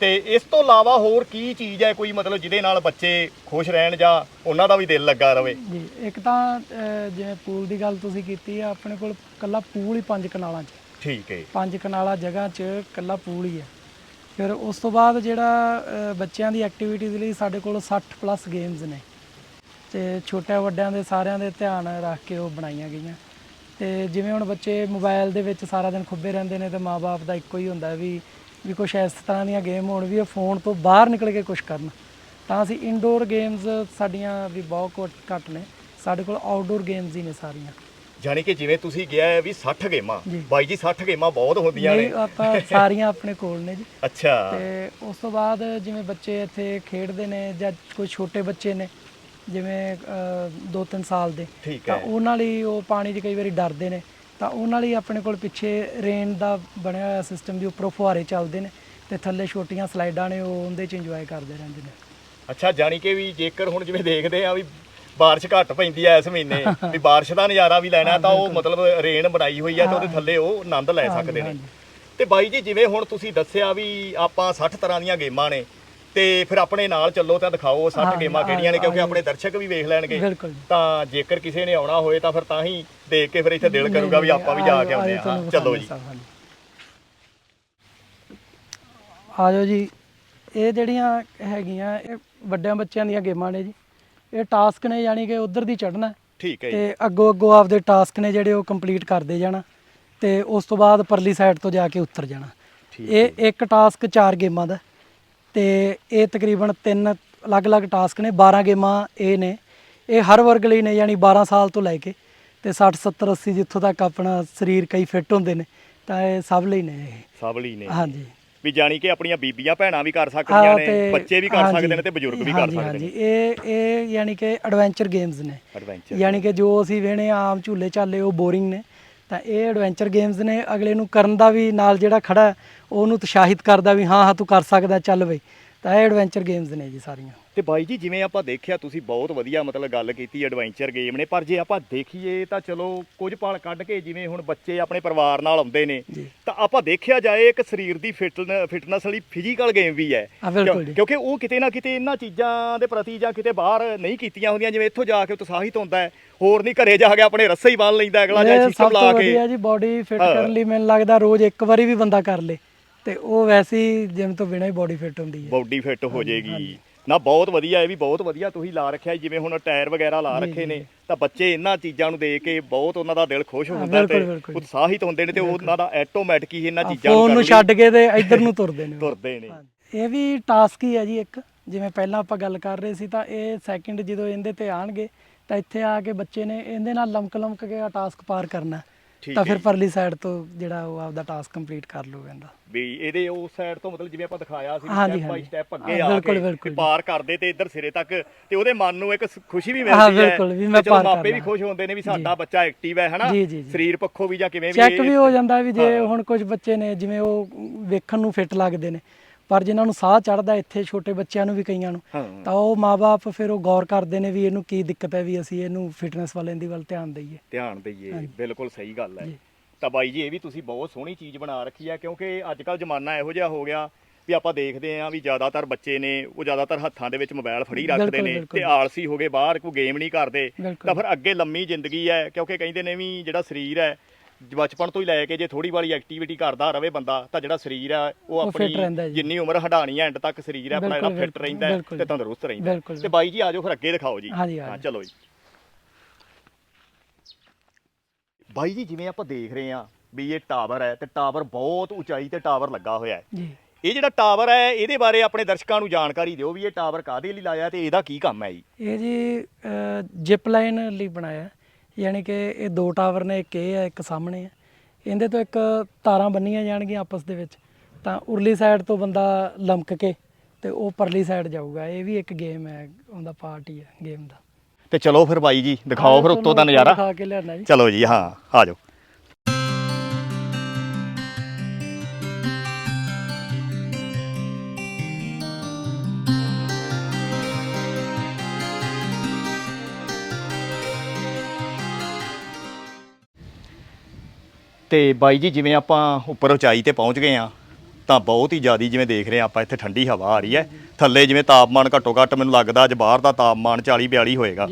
ਤੇ ਇਸ ਤੋਂ ਇਲਾਵਾ ਹੋਰ ਕੀ ਚੀਜ਼ ਹੈ ਕੋਈ ਮਤਲਬ ਜਿਹਦੇ ਨਾਲ ਬੱਚੇ ਖੁਸ਼ ਰਹਿਣ ਜਾਂ ਉਹਨਾਂ ਦਾ ਵੀ ਦਿਲ ਲੱਗਾ ਰਵੇ? ਜੀ ਇੱਕ ਤਾਂ ਅਹ, ਜਿਵੇਂ ਪੂਲ ਦੀ ਗੱਲ ਤੁਸੀਂ ਕੀਤੀ ਆ ਆਪਣੇ ਕੋਲ ਕੱਲਾ ਪੂਲ ਹੀ ਪੰਜ ਕਨਾਲਾਂ 'ਚ ਠੀਕ ਹੈ। ਪੰਜ ਕਨਾਲਾ ਜਗ੍ਹਾ 'ਚ ਕੱਲਾ ਪੂਲ ਹੀ ਹੈ। ਫਿਰ ਉਸ ਤੋਂ ਬਾਅਦ ਜਿਹੜਾ ਬੱਚਿਆਂ ਦੀ ਐਕਟੀਵਿਟੀਜ਼ ਲਈ ਸਾਡੇ ਕੋਲ 60 ਪਲੱਸ ਗੇਮਸ ਨੇ। ਤੇ ਛੋਟਿਆਂ ਵੱਡਿਆਂ ਦੇ ਸਾਰਿਆਂ ਦੇ ਧਿਆਨ ਰੱਖ ਕੇ ਉਹ ਬਣਾਈਆਂ ਗਈਆਂ। ਤੇ ਜਿਵੇਂ ਹੁਣ ਬੱਚੇ ਮੋਬਾਈਲ ਦੇ ਵਿੱਚ ਸਾਰਾ ਦਿਨ ਖੁੱਬੇ ਰਹਿੰਦੇ ਨੇ ਤੇ ਮਾਪੇ ਦਾ ਇੱਕੋ ਹੀ ਹੁੰਦਾ ਵੀ ਵੀ ਕੁਝ ਇਸ ਤਰ੍ਹਾਂ ਦੀਆਂ ਗੇਮ ਹੋਣ ਵੀ ਇਹ ਫੋਨ ਤੋਂ ਬਾਹਰ ਨਿਕਲ ਕੇ ਕੁਝ ਕਰਨ। ਤਾਂ ਅਸੀਂ ਇਨਡੋਰ ਗੇਮਸ ਸਾਡੀਆਂ ਵੀ ਬਹੁਤ ਘੱਟ- ਨੇ। ਸਾਡੇ ਕੋਲ ਆਊਟਡੋਰ ਗੇਮਸ ਹੀ ਨੇ ਸਾਰੀਆਂ। ਜਾਣੀ ਕਿ ਜਿਵੇਂ ਤੁਸੀਂ ਗਿਆ ਹੈ ਵੀ 60 ਗੇਮਾਂ। ਬਾਈ ਜੀ 60 ਗੇਮਾਂ ਬਹੁਤ ਹੁੰਦੀਆਂ ਨੇ। ਆਪਾਂ ਸਾਰੀਆਂ ਆਪਣੇ ਕੋਲ ਨੇ ਜੀ। ਅੱਛਾ। ਤੇ ਉਸ ਤੋਂ ਬਾਅਦ ਜਿਵੇਂ ਬੱਚੇ ਇੱਥੇ ਖੇਡਦੇ ਨੇ ਜਾਂ ਕੋਈ ਛੋਟੇ ਬੱਚੇ ਨੇ ਜਿਵੇਂ 2-3 ਸਾਲ ਦੇ। ਤਾਂ ਉਹਨਾਂ ਲਈ ਉਹ ਪਾਣੀ 'ਚ ਕਈ ਵਾਰੀ ਡਰਦੇ ਨੇ। ਤਾਂ ਉਹਨਾਂ ਲਈ ਆਪਣੇ ਕੋਲ ਪਿੱਛੇ ਰੇਨ ਦਾ ਬਣਿਆ ਹੋਇਆ ਸਿਸਟਮ ਦੀ ਉੱਪਰੋਂ ਫੁਹਾਰੇ ਚੱਲਦੇ ਨੇ ਤੇ ਥੱਲੇ ਛੋਟੀਆਂ ਸਲਾਈਡਾਂ ਨੇ ਉਹ ਉਹਦੇ 'ਚ ਇੰਜੋਏ ਕਰਦੇ ਰਹਿੰਦੇ ਨੇ। ਅੱਛਾ ਜਾਣੀ ਕਿ ਵੀ ਜੇਕਰ ਹੁਣ ਜਿਵੇਂ ਦੇਖਦੇ ਆ ਵੀ ਬਾਰਿਸ਼ ਘੱਟ ਪੈਂਦੀ ਐ ਇਸ ਮਹੀਨੇ ਵੀ ਬਾਰਿਸ਼ ਦਾ ਨਜ਼ਾਰਾ ਵੀ ਲੈਣਾ ਤਾਂ ਉਹ ਮਤਲਬ ਰੇਨ ਬਣਾਈ ਹੋਈ ਆ ਤਾਂ ਉਹਦੇ ਥੱਲੇ ਉਹ ਆਨੰਦ ਲੈ ਸਕਦੇ ਨੇ। ਤੇ ਬਾਈ ਜੀ ਜਿਵੇਂ ਹੁਣ ਤੁਸੀਂ ਦੱਸਿਆ ਵੀ ਆਪਾਂ 60 ਤਰ੍ਹਾਂ ਦੀਆਂ ਗੇਮਾਂ ਨੇ ਤੇ ਫਿਰ ਆਪਣੇ ਨਾਲ ਚੱਲੋ ਤਾਂ ਦਿਖਾਓ 60 ਹਾਂ, ਗੇਮਾਂ ਕਿਹੜੀਆਂ ਨੇ ਕਿਉਂਕਿ ਆਪਣੇ ਦਰਸ਼ਕ ਵੀ ਵੇਖ ਲੈਣਗੇ। ਬਿਲਕੁਲ ਜੀ। ਤਾਂ ਜੇਕਰ ਕਿਸੇ ਨੇ ਆਉਣਾ ਹੋਏ ਤਾਂ ਫਿਰ ਤਾਂ ਹੀ ਦੇਖ ਕੇ ਫਿਰ ਇੱਥੇ ਦਿਲ ਕਰੂਗਾ ਵੀ ਆਪਾਂ ਵੀ ਜਾ ਕੇ ਆਉਂਦੇ ਆ ਚਲੋ ਜੀ। ਆਜੋ ਜੀ। ਇਹ ਜਿਹੜੀਆਂ ਹੈਗੀਆਂ ਇਹ ਵੱਡਿਆਂ ਬੱਚਿਆਂ ਦੀਆਂ ਗੇਮਾਂ ਨੇ ਜੀ। ਇਹ ਟਾਸਕ ਨੇ ਯਾਨੀ ਕਿ ਉਧਰ ਦੀ ਚੜਨਾ ਠੀਕ ਹੈ ਜੀ। ਤੇ ਅੱਗੋਂ ਅੱਗੋਂ ਆਪਦੇ ਟਾਸਕ ਨੇ ਜਿਹੜੇ ਉਹ ਕੰਪਲੀਟ ਕਰਦੇ ਜਾਣਾ। ਤੇ ਉਸ ਤੋਂ ਬਾਅਦ ਪਰਲੀ ਸਾਈਡ ਤੋਂ ਜਾ ਕੇ ਉੱਤਰ ਜਾਣਾ। ਠੀਕ ਇਹ ਇੱਕ ਟਾਸਕ ਚਾਰ ਗੇਮਾਂ ਦਾ। ਤੇ ਇਹ ਤਕਰੀਬਨ ਤਿੰਨ ਅਲੱਗ-ਅਲੱਗ ਟਾਸਕ ਨੇ 12 ਗੇਮਾਂ ਇਹ ਨੇ। ਇਹ ਹਰ ਵਰਗ ਲਈ ਨੇ ਯਾਨੀ 12 ਸਾਲ ਤੋਂ ਲੈ ਕੇ ਤੇ 60 70 80 ਜਿੱਥੋਂ ਤੱਕ ਆਪਣਾ ਸਰੀਰ ਕਈ ਫਿੱਟ ਹੁੰਦੇ ਨੇ ਤਾਂ ਇਹ ਸਭ ਲਈ ਨੇ ਇਹ। ਸਬਲੀ ਨੇ। ਹਾਂਜੀ। ਵੀ ਜਾਣੀ ਕਿ ਆਪਣੀਆਂ ਬੀਬੀਆਂ ਭੈਣਾਂ ਵੀ ਕਰ ਹਾਂ, ਸਕਦੀਆਂ ਨੇ ਤੇ- ਬੱਚੇ ਵੀ ਕਰ ਹਾਂਜੀ, ਸਕਦੇ ਨੇ ਤੇ ਬਜ਼ੁਰਗ ਵੀ ਕਰ ਹਾਂਜੀ, ਸਕਦੇ ਹਾਂਜੀ। ਨੇ ਇਹ ਇਹ ਯਾਨੀ ਕਿ ਐਡਵੈਂਚਰ ਗੇਮਸ ਨੇ। ਐਡਵੈਂਚਰ ਯਾਨੀ ਕਿ ਜੋ ਅਸੀਂ ਵੇਣੇ ਆਮ ਝੂਲੇ ਚਾਲੇ ਉਹ ਬੋਰਿੰਗ ਨੇ। ਤਾਂ ਇਹ ਐਡਵੈਂਚਰ ਗੇਮਸ ਨੇ। ਅਗਲੇ ਨੂੰ ਕਰਨ ਦਾ ਵੀ ਨਾਲ ਜਿਹੜਾ ਖੜਾ ਹੈ, ਉਹਨੂੰ ਉਤਸ਼ਾਹਿਤ ਕਰਦਾ ਵੀ ਹਾਂ ਹਾਂ ਤੂੰ ਕਰ ਸਕਦਾ ਚੱਲ ਬਈ। ਤਾਂ ਇਹ ਐਡਵੈਂਚਰ ਗੇਮਸ ਨੇ ਜੀ ਸਾਰੀਆਂ। ਤੇ ਬਾਈ ਜੀ ਜਿਵੇਂ ਆਪਾਂ ਦੇਖਿਆ ਤੁਸੀਂ ਬਹੁਤ ਵਧੀਆ ਮਤਲਬ ਗੱਲ ਕੀਤੀ ਐਡਵੈਂਚਰ ਗੇਮ ਨੇ। ਪਰ ਜੇ ਆਪਾਂ ਦੇਖੀਏ ਤਾਂ ਚਲੋ ਕੁਝ ਪਲ ਕੱਢ ਕੇ ਜਿਵੇਂ ਹੁਣ ਬੱਚੇ ਆਪਣੇ ਪਰਿਵਾਰ ਨਾਲ ਆਉਂਦੇ ਨੇ। ਤਾਂ ਆਪਾਂ ਦੇਖਿਆ ਜਾਏ ਇੱਕ ਸਰੀਰ ਦੀ ਫਿਟਨੈਸ ਲਈ ਫਿਜ਼ੀਕਲ ਗੇਮ ਵੀ ਹੈ। ਕਿਉਂਕਿ ਉਹ ਕਿਤੇ ਨਾ ਕਿਤੇ ਇਹਨਾਂ ਚੀਜ਼ਾਂ ਦੇ ਪ੍ਰਤੀ ਜਾਂ ਕਿਤੇ ਬਾਹਰ ਨਹੀਂ ਕੀਤੀਆਂ ਹੁੰਦੀਆਂ ਜਿਵੇਂ ਇੱਥੋਂ ਜਾ ਕੇ ਉਤਸ਼ਾਹਿਤ ਹੁੰਦਾ ਹੈ। ਹੋਰ ਨਹੀਂ ਘਰੇ ਜਾ ਕੇ ਆਪਣੇ ਰੱਸੇ ਹੀ ਬੰਨ ਲੈਂਦਾ ਅਗਲਾ ਜਾਂ ਸਿਸਟਮ ਸਭ ਲਾ ਤੋਂ ਕੇ। ਵਧੀਆ ਜੀ ਬਾਡੀ ਫਿਟ। ਕਰਨ ਲਈ ਮੈਨੂੰ ਲੱਗਦਾ ਰੋਜ਼ ਇੱਕ ਵਾਰੀ ਵੀ ਬੰਦਾ ਕਰ ਲੇ। ਤੇ ਉਹ ਵੈਸੇ ਹੀ ਜਿਮ ਤੋਂ ਬਿਨਾਂ ਹੀ ਬਾਡੀ ਫਿਟ ਹੁੰਦੀ ਹੈ। ਬਾਡੀ ਫਿੱਟ ਹੋ ਜਾਏਗੀ। ਨਾ ਬਹੁਤ ਵਧੀਆ ਇਹ ਵੀ ਬਹੁਤ ਵਧੀਆ ਤੁਸੀਂ ਲਾ ਰੱਖਿਆ ਜਿਵੇਂ ਹੁਣ ਟਾਇਰ ਵਗੈਰਾ ਲਾ ਰੱਖੇ ਨੇ ਤਾਂ ਬੱਚੇ ਇਹਨਾਂ ਚੀਜ਼ਾਂ ਨੂੰ ਦੇਖ ਕੇ ਬਹੁਤ ਉਹਨਾਂ ਦਾ ਦਿਲ ਖੁਸ਼ ਹੁੰਦਾ ਤੇ ਬਿਲਕੁਲ। ਉਤਸ਼ਾਹਿਤ ਹੁੰਦੇ ਨੇ ਤੇ ਉਹਨਾਂ ਦਾ ਆਟੋਮੈਟਿਕ ਹੀ ਇਹਨਾਂ ਚੀਜ਼ਾਂ ਫੋਨ ਕਰਨ ਨੂੰ ਲਈ ਛੱਡ ਕੇ ਤੇ ਇੱਧਰ ਨੂੰ ਤੁਰਦੇ ਨੇ ਉਹ। ਤੁਰਦੇ ਨੇ। ਇਹ ਵੀ ਟਾਸਕ ਹੀ ਹੈ ਜੀ ਇੱਕ। ਜਿਵੇਂ ਪਹਿਲਾਂ ਆਪਾਂ ਗੱਲ ਕਰ ਰਹੇ ਸੀ ਤਾਂ ਇਹ ਸੈਕਿੰਡ ਜਦੋਂ ਇਹਦੇ ਤੇ ਆਣਗੇ ਤਾਂ ਇੱਥੇ ਆ ਕੇ ਬੱਚੇ ਨੇ ਇਹਦੇ ਨਾਲ ਲਮਕ ਲਮਕ ਕੇ ਟਾਸਕ ਪਾਰ ਕਰਨਾ। ਠੀਕ ਤਾਂ ਹੈ ਫਿਰ ਜੀ। ਪਰਲੀ ਸਾਈਡ ਤੋਂ ਜਿਹੜਾ ਉਹ ਆਪਦਾ ਟਾਸਕ ਕੰਪਲੀਟ ਕਰ ਲੂਗਾ ਇਹਦਾ ਵੀ ਇਹਦੇ ਉਸ ਸਾਈਡ ਤੋਂ ਮਤਲਬ ਜਿਵੇਂ ਆਪਾਂ ਦਿਖਾਇਆ ਸੀ ਹਾਂਜੀ, ਸਟੈਪ ਬਾਈ ਹਾਂਜੀ। ਸਟੈਪ ਅੱਗੇ ਹਾਂ, ਆ ਬਿਲਕੁਲ, ਕੇ ਤੇ। ਪਾਰ ਕਰਦੇ ਤੇ ਇੱਧਰ ਸਿਰੇ ਤੱਕ ਤੇ ਉਹਦੇ ਮਨ ਨੂੰ ਇੱਕ ਸ- ਖੁਸ਼ੀ ਵੀ ਹਾਂ, ਮਿਲਦੀ ਹੈ ਬਿਲਕੁਲ, ਵੀ ਮੈਂ ਤੇ ਚਲੋ ਪਾਰ ਕਰ ਮਾਪੇ ਵੀ। ਖੁਸ਼ ਹੁੰਦੇ ਨੇ ਵੀ ਸਾਡਾ ਬੱਚਾ ਐਕਟਿਵ ਹੈ ਹਨਾ ਜੀ, ਜੀ, ਜੀ। ਸਰੀਰ ਪੱਖੋਂ ਵੀ ਜਾਂ ਕਿਵੇਂ ਵੀ ਚੈੱਕ ਇਹ- ਵੀ ਹੋ ਜਾਂਦਾ ਵੀ ਜੇ ਹੁਣ ਕੁਝ ਬੱਚੇ ਨੇ ਜਿਵੇਂ ਉਹ ਵੇਖਣ ਨੂੰ ਫਿੱਟ ਲੱਗਦੇ ਨੇ ਪਰ ਜਿਨ੍ਹਾਂ ਨੂੰ ਸਾਹ ਚੜਦਾ ਇੱਥੇ ਛੋਟੇ ਬੱਚਿਆਂ ਨੂੰ ਵੀ ਕਈਆਂ ਨੂੰ ਤਾਂ ਉਹ ਮਾਪੇ ਫਿਰ ਉਹ ਗੌਰ ਕਰਦੇ ਨੇ ਵੀ ਇਹਨੂੰ ਕੀ ਦਿੱਕਤ ਹੈ ਵੀ ਅਸੀਂ ਇਹਨੂੰ ਫਿਟਨੈਸ ਵਾਲੇ ਦੀ ਵੱਲ ਧਿਆਨ ਦਈਏ ਧਿਆਨ ਦਈਏ ਬਿਲਕੁਲ ਸਹੀ ਗੱਲ ਹੈ। ਤਾਂ ਬਾਈ ਜੀ ਇਹ ਵੀ ਤੁਸੀਂ ਬਹੁਤ ਸੋਹਣੀ ਚੀਜ਼ ਬਣਾ ਰੱਖੀ ਹੈ ਕਿਉਂਕਿ ਅੱਜ ਕੱਲ ਜ਼ਮਾਨਾ ਇਹੋ ਜਿਹਾ ਹੋ ਗਿਆ ਵੀ ਆਪਾਂ ਦੇਖਦੇ ਆਂ ਵੀ ਜ਼ਿਆਦਾਤਰ ਬੱਚੇ ਨੇ ਉਹ ਜ਼ਿਆਦਾਤਰ ਹੱਥਾਂ ਦੇ ਵਿੱਚ ਮੋਬਾਈਲ ਫੜੀ ਰੱਖਦੇ ਨੇ। ਤੇ ਆਲਸੀ ਹੋ ਗਏ ਬਾਹਰ ਕੋਈ ਗੇਮ ਨਹੀਂ ਕਰਦੇ। ਤਾਂ ਫਿਰ ਅੱਗੇ ਲੰਮੀ ਜ਼ਿੰਦਗੀ ਹੈ ਕਿਉਂਕਿ ਕਹਿੰਦੇ ਨੇ ਵੀ ਜਿਹੜਾ ਸਰੀਰ ਹੈ ਬਚਪਨ ਤੋਂ ਹੀ ਲੈ ਕੇ ਜੇ ਥੋੜੀ ਵਾਲੀ ਐਕਟੀਵਿਟੀ ਕਰਦਾ ਰਵੇ ਬੰਦਾ ਤਾਂ ਜਿਹੜਾ ਸਰੀਰ ਹੈ ਉਹ ਆਪਣੀ। ਜਿੰਨੀ ਉਮਰ ਹਟਾਣੀ ਹੈ ਐਂਡ ਤੱਕ ਸਰੀਰ ਹੈ ਆਪਣਾ ਜਿਹੜਾ ਫਿੱਟ ਰਹਿੰਦਾ ਤੇ। ਤੰਦਰੁਸਤ ਰਹਿੰਦਾ ਤੇ ਬਾਈ ਜੀ ਆਜੋ ਫਿਰ ਅੱਗੇ ਦਿਖਾਓ ਜੀ ਹਾਂ। ਚਲੋ ਜੀ ਬਾਈ ਜੀ ਜਿਵੇਂ ਆਪਾਂ ਦੇਖ ਰਹੇ ਹਾਂ ਵੀ ਇਹ ਟਾਵਰ ਹੈ ਤੇ ਟਾਵਰ ਬਹੁਤ ਉਚਾਈ ਤੇ ਟਾਵਰ ਲੱਗਾ ਹੋਇਆ ਹੈ ਇਹ ਜਿਹੜਾ ਟਾਵਰ ਹੈ ਇਹਦੇ ਬਾਰੇ ਆਪਣੇ ਦਰਸ਼ਕਾਂ ਨੂੰ ਜਾਣਕਾਰੀ ਦਿਓ ਵੀ ਇਹ ਟਾਵਰ ਕਾਦੇ ਲਈ ਲਾਇਆ ਤੇ ਇਹਦਾ ਕੀ ਕੰਮ ਹੈ ਜੀ ਇਹ ਜੀ ਜਿਪ ਲਾਈਨ ਲਈ ਬਣਾਇਆ। ਯਾਨੀ ਕਿ ਇਹ ਦੋ ਟਾਵਰ ਨੇ ਇੱਕ ਇਹ ਹੈ ਇੱਕ ਸਾਹਮਣੇ ਹੈ ਇਹਦੇ ਤੋਂ ਇੱਕ ਤਾਰਾਂ ਬੰਨੀਆਂ ਜਾਣਗੀਆਂ ਆਪਸ ਦੇ ਵਿੱਚ। ਤਾਂ ਉਰਲੀ ਸਾਈਡ ਤੋਂ ਬੰਦਾ ਲਮਕ ਕੇ ਤੇ ਉਹ ਪਰਲੀ ਸਾਈਡ ਜਾਊਗਾ। ਇਹ ਵੀ ਇੱਕ ਗੇਮ ਹੈ ਉਹਦਾ ਪਾਰਟ ਹੀ ਹੈ ਗੇਮ ਦਾ। ਤੇ ਚਲੋ ਫਿਰ ਬਾਈ ਜੀ ਦਿਖਾਓ ਫਿਰ ਉੱਤੋਂ ਦਾ ਨਜ਼ਾਰਾ। ਦਿਖਾ ਕੇ ਲਿਆਣਾ ਜੀ। ਚਲੋ ਜੀ ਹਾਂ ਆ ਜਾਓ। ਤੇ ਬਾਈ ਜੀ ਜਿਵੇਂ ਆਪਾਂ ਉੱਪਰ ਉਚਾਈ ਤੇ ਪਹੁੰਚ ਗਏ ਆ ਤਾਂ ਬਹੁਤ ਹੀ ਜ਼ਿਆਦੀ ਜਿਵੇਂ ਦੇਖ ਰਹੇ ਆ ਆਪਾਂ ਇੱਥੇ ਠੰਡੀ ਹਵਾ ਆ ਰਹੀ ਹੈ। ਥੱਲੇ ਜਿਵੇਂ ਤਾਪਮਾਨ ਘੱਟੋ ਘੱਟ ਮੈਨੂੰ ਲੱਗਦਾ ਅੱਜ ਬਾਹਰ ਦਾ ਤਾਪਮਾਨ 40 42 ਹੋਏਗਾ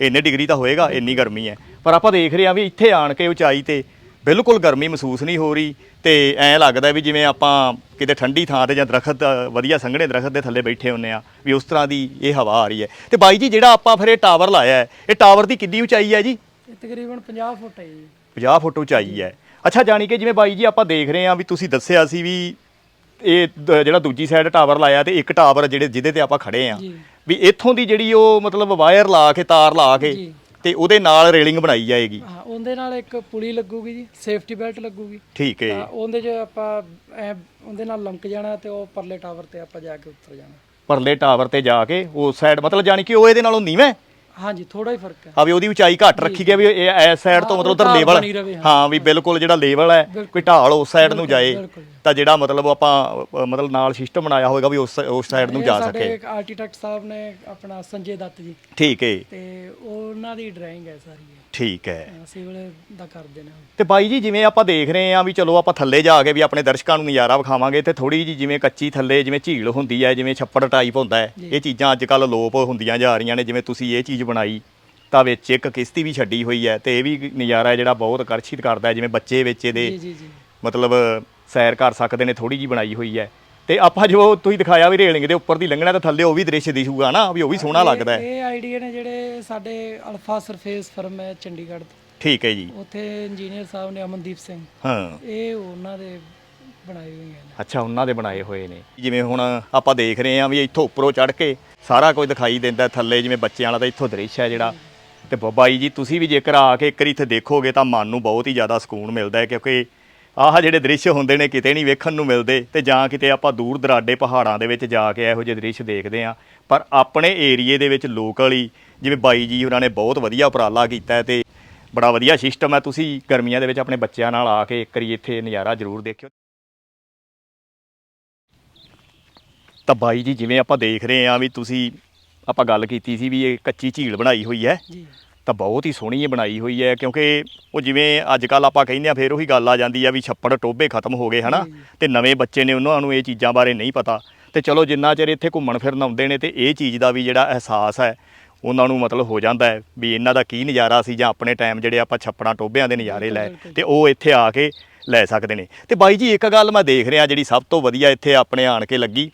ਇੰਨੇ ਡਿਗਰੀ ਤਾਂ ਹੋਏਗਾ ਇੰਨੀ ਗਰਮੀ ਹੈ। ਪਰ ਆਪਾਂ ਦੇਖ ਰਹੇ ਆ ਵੀ ਇੱਥੇ ਆਣ ਕੇ ਉਚਾਈ ਤੇ ਬਿਲਕੁਲ ਗਰਮੀ ਮਹਿਸੂਸ ਨਹੀਂ ਹੋ ਰਹੀ ਤੇ ਐਂ ਲੱਗਦਾ ਵੀ ਜਿਵੇਂ ਆਪਾਂ ਕਿਤੇ ਠੰਡੀ ਥਾਂ ਤੇ ਜਾਂ ਦਰਖਤ ਵਧੀਆ ਸੰਘਣੇ ਦਰਖਤ ਦੇ ਥੱਲੇ ਬੈਠੇ ਹੁੰਨੇ ਆ ਵੀ ਉਸ ਤਰ੍ਹਾਂ ਦੀ ਇਹ ਹਵਾ ਆ ਰਹੀ ਹੈ। ਤੇ ਬਾਈ ਜੀ ਜਿਹੜਾ ਆਪਾਂ ਫਿਰ ਇਹ ਟਾਵਰ ਲਾਇਆ ਹੈ ਇਹ ਟਾਵਰ ਦੀ ਕਿੰਨੀ ਉਚਾਈ ਹੈ ਜੀ? ਤਕਰੀਬਨ 50 ਫੁੱਟ ਹੈ ਜੀ। 50 ਫੁੱਟ ਉਚਾਈ ਹੈ। ਅੱਛਾ ਜਾਣੀ ਕਿ ਜਿਵੇਂ ਬਾਈ ਜੀ ਆਪਾਂ ਦੇਖ ਰਹੇ ਆ ਵੀ ਤੁਸੀਂ ਦੱਸਿਆ ਸੀ ਵੀ ਇਹ ਦ- ਜਿਹੜਾ ਦੂਜੀ ਸਾਈਡ ਟਾਵਰ ਲਾਇਆ ਤੇ ਇੱਕ ਟਾਵਰ ਜਿਹੜੇ ਜਿਹਦੇ ਤੇ ਆਪਾਂ ਖੜੇ ਆ ਜੀ। ਵੀ ਇੱਥੋਂ ਦੀ ਜਿਹੜੀ ਉਹ ਮਤਲਬ ਵਾਇਰ ਲਾ ਕੇ ਤਾਰ ਲਾ ਕੇ ਜੀ। ਤੇ ਉਹਦੇ ਨਾਲ ਰੇਲਿੰਗ ਬਣਾਈ ਜਾਏਗੀ ਹਾਂ ਉਹਦੇ ਨਾਲ ਇੱਕ ਪੁਲੀ ਲੱਗੂਗੀ ਜੀ ਸੇਫਟੀ ਬੈਲਟ ਲੱਗੂਗੀ ਠੀਕ ਹੈ ਤਾਂ ਉਹਦੇ 'ਚ ਆਪਾਂ ਐ ਉਹਦੇ ਨਾਲ ਲੰਕ ਜਾਣਾ ਤੇ ਉਹ ਪਰਲੇ ਟਾਵਰ ਤੇ ਆਪਾਂ ਜਾ ਕੇ ਉੱਤਰ ਜਾਣਾ ਪਰਲੇ ਟਾਵਰ ਤੇ ਜਾ ਕੇ ਉਸ ਸਾਈਡ ਮਤਲਬ ਜਾਨੀ ਕਿ ਉਹ ਇਹਦੇ ਨਾਲੋਂ ਨੀਵੇਂ? ਹਾਂਜੀ ਥੋੜਾ ਹੀ ਫ਼ਰਕ ਹੈ ਆ ਵੀ ਉਹਦੀ ਉਚਾਈ ਘੱਟ ਰੱਖੀ ਗਿਆ ਵੀ ਇਹ ਇਸ ਸਾਈਡ ਤੋਂ ਹਾਂ, ਮਤਲਬ ਉਧਰ ਢਾਲ ਲੈਵਲ ਬਣੀ ਹਾਂ। ਹਾਂ ਵੀ ਬਿਲਕੁਲ ਜਿਹੜਾ ਲੈਵਲ ਹੈ ਕੋਈ ਢਾਲ ਉਸ ਸਾਈਡ ਨੂੰ ਜਾਏ ਬਿਲਕੁਲ। ਤਾਂ ਜਿਹੜਾ ਮਤਲਬ ਆਪਾਂ ਅ, ਮਤਲਬ ਨਾਲ ਸਿਸਟਮ ਬਣਾਇਆ ਹੋਵੇਗਾ ਵੀ ਉਸ ਉਸ ਸਾਈਡ ਨੂੰ ਇਹ ਜਾ ਸਾਡੇ ਸਕੇ ਇੱਕ ਆਰਕੀਟੈਕਟ ਸਾਹਿਬ ਨੇ ਆਪਣਾ ਸੰਜੇ ਦੱਤ ਜੀ ਠੀਕ ਹੈ ਤੇ ਉਹਨਾਂ ਦੀ ਡਰਾਇੰਗ ਹੈ ਸਾਰੀ ਇਹ। ਠੀਕ ਹੈ। ਹਾਂ, ਸਿਵਲ ਦਾ ਕਰਦੇ ਨੇ। ਤੇ ਬਾਈ ਜੀ ਜਿਵੇਂ ਆਪਾਂ ਦੇਖ ਰਹੇ ਆਂ ਵੀ ਚਲੋ ਆਪਾਂ ਥੱਲੇ ਜਾ ਕੇ ਵੀ ਆਪਣੇ ਦਰਸ਼ਕਾਂ ਨੂੰ ਨਜ਼ਾਰਾ ਵਿਖਾਵਾਂਗੇ ਤੇ ਥੋੜੀ ਜੀ ਜਿਵੇਂ ਕੱਚੀ ਥੱਲੇ ਜਿਵੇਂ ਝੀਲ ਹੁੰਦੀ ਹੈ ਜਿਵੇਂ ਛੱਪੜ ਟਾਈਪ ਹੁੰਦਾ ਹੈ ਇਹ ਚੀਜ਼ਾਂ ਅੱਜ ਕੱਲ ਲੋਪ ਹੁੰਦੀਆਂ ਜਾ ਰਹੀਆਂ ਨੇ ਜਿਵੇਂ ਤੁਸੀਂ ਇਹ ਚੀਜ਼ ਬਣਾਈ ਤਾਂ ਵਿੱਚ ਇੱਕ ਕਿਸ਼ਤੀ ਵੀ ਛੱਡੀ ਹੋਈ ਹੈ ਤੇ ਇਹ ਵੀ ਨਜ਼ਾਰਾ ਹੈ ਜਿਹੜਾ ਬਹੁਤ ਆਕਰਸ਼ਿਤ ਕਰਦਾ ਹੈ ਜਿਵੇਂ ਬੱਚੇ ਵਿੱਚ ਇਹਦੇ ਜੀ ਜੀ ਜੀ। ਮਤਲਬ ਸੈਰ ਕਰ ਸਕਦੇ ਨੇ ਥੋੜੀ ਜੀ ਬਣਾਈ ਹੋਈ ਹੈ। ਤੇ ਆਪਾਂ ਜੋ ਤੁਸੀਂ ਦਿਖਾਇਆ ਵੀ ਰੇਲਿੰਗ ਦੇ ਉੱਪਰ ਦੀ ਲੰਘਣਾ ਤਾਂ ਥੱਲੇ ਉਹ ਵੀ ਦ੍ਰਿਸ਼ ਦਿਖੂਗਾ ਨਾ ਵੀ ਉਹ ਵੀ ਸੋਹਣਾ ਲੱਗਦਾ ਹੈ। ਇਹ ਆਈਡੀਆ ਨੇ ਜਿਹੜੇ ਸਾਡੇ ਅਲਫਾ ਸਰਫੇਸ ਫਰਮ ਹੈ ਚੰਡੀਗੜ੍ਹ ਤੋਂ। ਠੀਕ ਹੈ ਜੀ। ਉੱਥੇ ਇੰਜੀਨੀਅਰ ਸਾਹਿਬ ਨੇ ਅਮਨਦੀਪ ਸਿੰਘ। ਹਾਂ। ਇਹ ਉਹਨਾਂ ਦੇ ਬਣਾਏ ਹੋਏ ਨੇ। ਅੱਛਾ ਉਹਨਾਂ ਦੇ ਬਣਾਏ ਹੋਏ ਨੇ। ਜਿਵੇਂ ਹੁਣ ਆਪਾਂ ਦੇਖ ਰਹੇ ਹਾਂ ਵੀ ਇੱਥੋਂ ਉੱਪਰੋਂ ਚੜ ਕੇ ਸਾਰਾ ਕੁਝ ਦਿਖਾਈ ਦਿੰਦਾ ਥੱਲੇ ਜਿਵੇਂ ਬੱਚਿਆਂ ਵਾਲਾ ਤਾਂ ਇੱਥੋਂ ਦ੍ਰਿਸ਼ ਹੈ ਜਿਹੜਾ। ਤੇ ਬਾਈ ਜੀ ਤੁਸੀਂ ਵੀ ਜੇਕਰ ਆ ਕੇ ਇੱਕ ਵਾਰੀ ਇੱਥੇ ਦੇਖੋਗੇ ਤਾਂ ਮਨ ਨੂੰ ਬਹੁਤ ਹੀ ਜ਼ਿਆਦਾ ਸਕੂਨ ਮਿਲਦਾ ਹੈ ਕਿਉਂਕਿ ਆਹ ਜਿਹੜੇ ਦ੍ਰਿਸ਼ ਹੁੰਦੇ ਨੇ ਕਿਤੇ ਨਹੀਂ ਵੇਖਣ ਨੂੰ ਮਿਲਦੇ ਤੇ ਜਾਂ ਕਿਤੇ ਆਪਾਂ ਦੂਰ ਦਰਾਡੇ ਪਹਾੜਾਂ ਦੇ ਵਿੱਚ ਜਾ ਕੇ ਇਹੋ ਜਿਹੇ ਦ੍ਰਿਸ਼ ਦੇਖਦੇ ਆ ਪਰ ਆਪਣੇ ਏਰੀਏ ਦੇ ਵਿੱਚ ਲੋਕਲ ਹੀ, ਜਿਵੇਂ ਬਾਈ ਜੀ ਉਹਨਾਂ ਨੇ ਬਹੁਤ ਵਧੀਆ ਉਪਰਾਲਾ ਕੀਤਾ ਹੈ ਤੇ ਬੜਾ ਵਧੀਆ ਸਿਸਟਮ ਹੈ। ਤੁਸੀਂ ਗਰਮੀਆਂ ਦੇ ਵਿੱਚ ਆਪਣੇ ਬੱਚਿਆਂ ਨਾਲ ਆ ਕੇ ਇੱਕ ਵਾਰੀ ਇੱਥੇ ਨਜ਼ਾਰਾ ਜ਼ਰੂਰ ਦੇਖਿਓ। ਤਾਂ ਬਾਈ ਜੀ, ਜਿਵੇਂ ਆਪਾਂ ਦੇਖ ਰਹੇ ਹਾਂ ਵੀ ਤੁਸੀਂ, ਆਪਾਂ ਗੱਲ ਕੀਤੀ ਸੀ ਵੀ ਇਹ ਕੱਚੀ ਝੀਲ ਬਣਾਈ ਹੋਈ ਹੈ। ਜੀ। ਤਾਂ ਬਹੁਤ ਹੀ ਸੋਹਣੀ ਇਹ ਬਣਾਈ ਹੋਈ ਹੈ ਕਿਉਂਕਿ ਉਹ ਜਿਵੇਂ ਅੱਜ ਕੱਲ ਆਪਾਂ ਕਹਿੰਦੇ ਆ ਫੇਰ ਉਹੀ ਗੱਲ ਆ ਜਾਂਦੀ ਆ ਵੀ ਛੱਪੜ ਟੋਬੇ ਖਤਮ ਹੋ ਗਏ ਹਨਾ? ਤੇ ਨਵੇਂ ਬੱਚੇ ਨੇ ਉਹਨਾਂ ਨੂੰ ਇਹ ਚੀਜ਼ਾਂ ਬਾਰੇ ਨਹੀਂ ਪਤਾ। ਤੇ ਚਲੋ ਜਿੰਨਾ ਚਿਰ ਇੱਥੇ ਘੁੰਮਣ ਫਿਰਨ ਆਉਂਦੇ ਨੇ ਤੇ ਇਹ ਚੀਜ਼ ਦਾ ਵੀ ਜਿਹੜਾ ਅਹਿਸਾਸ ਹੈ ਉਹਨਾਂ ਨੂੰ ਮਤਲਬ ਹੋ ਜਾਂਦਾ ਹੈ ਵੀ ਇਹਨਾਂ ਦਾ ਕੀ ਨਜ਼ਾਰਾ ਸੀ ਜਾਂ ਆਪਣੇ ਟਾਈਮ ਜਿਹੜੇ ਆਪਾਂ ਛੱਪੜਾਂ ਟੋਬਿਆਂ ਦੇ ਨਜ਼ਾਰੇ ਲੈ ਤੇ ਉਹ ਇੱਥੇ ਆ ਕੇ ਲੈ ਸਕਦੇ ਨੇ। ਤੇ ਬਾਈ ਜੀ ਇੱਕ ਗੱਲ ਮੈਂ ਦੇਖ ਰਿਹਾ ਜਿਹੜੀ ਸਭ ਤੋਂ ਵਧੀਆ ਇੱਥੇ ਆਪਣੇ ਆਣ ਕੇ ਲੱਗੀ।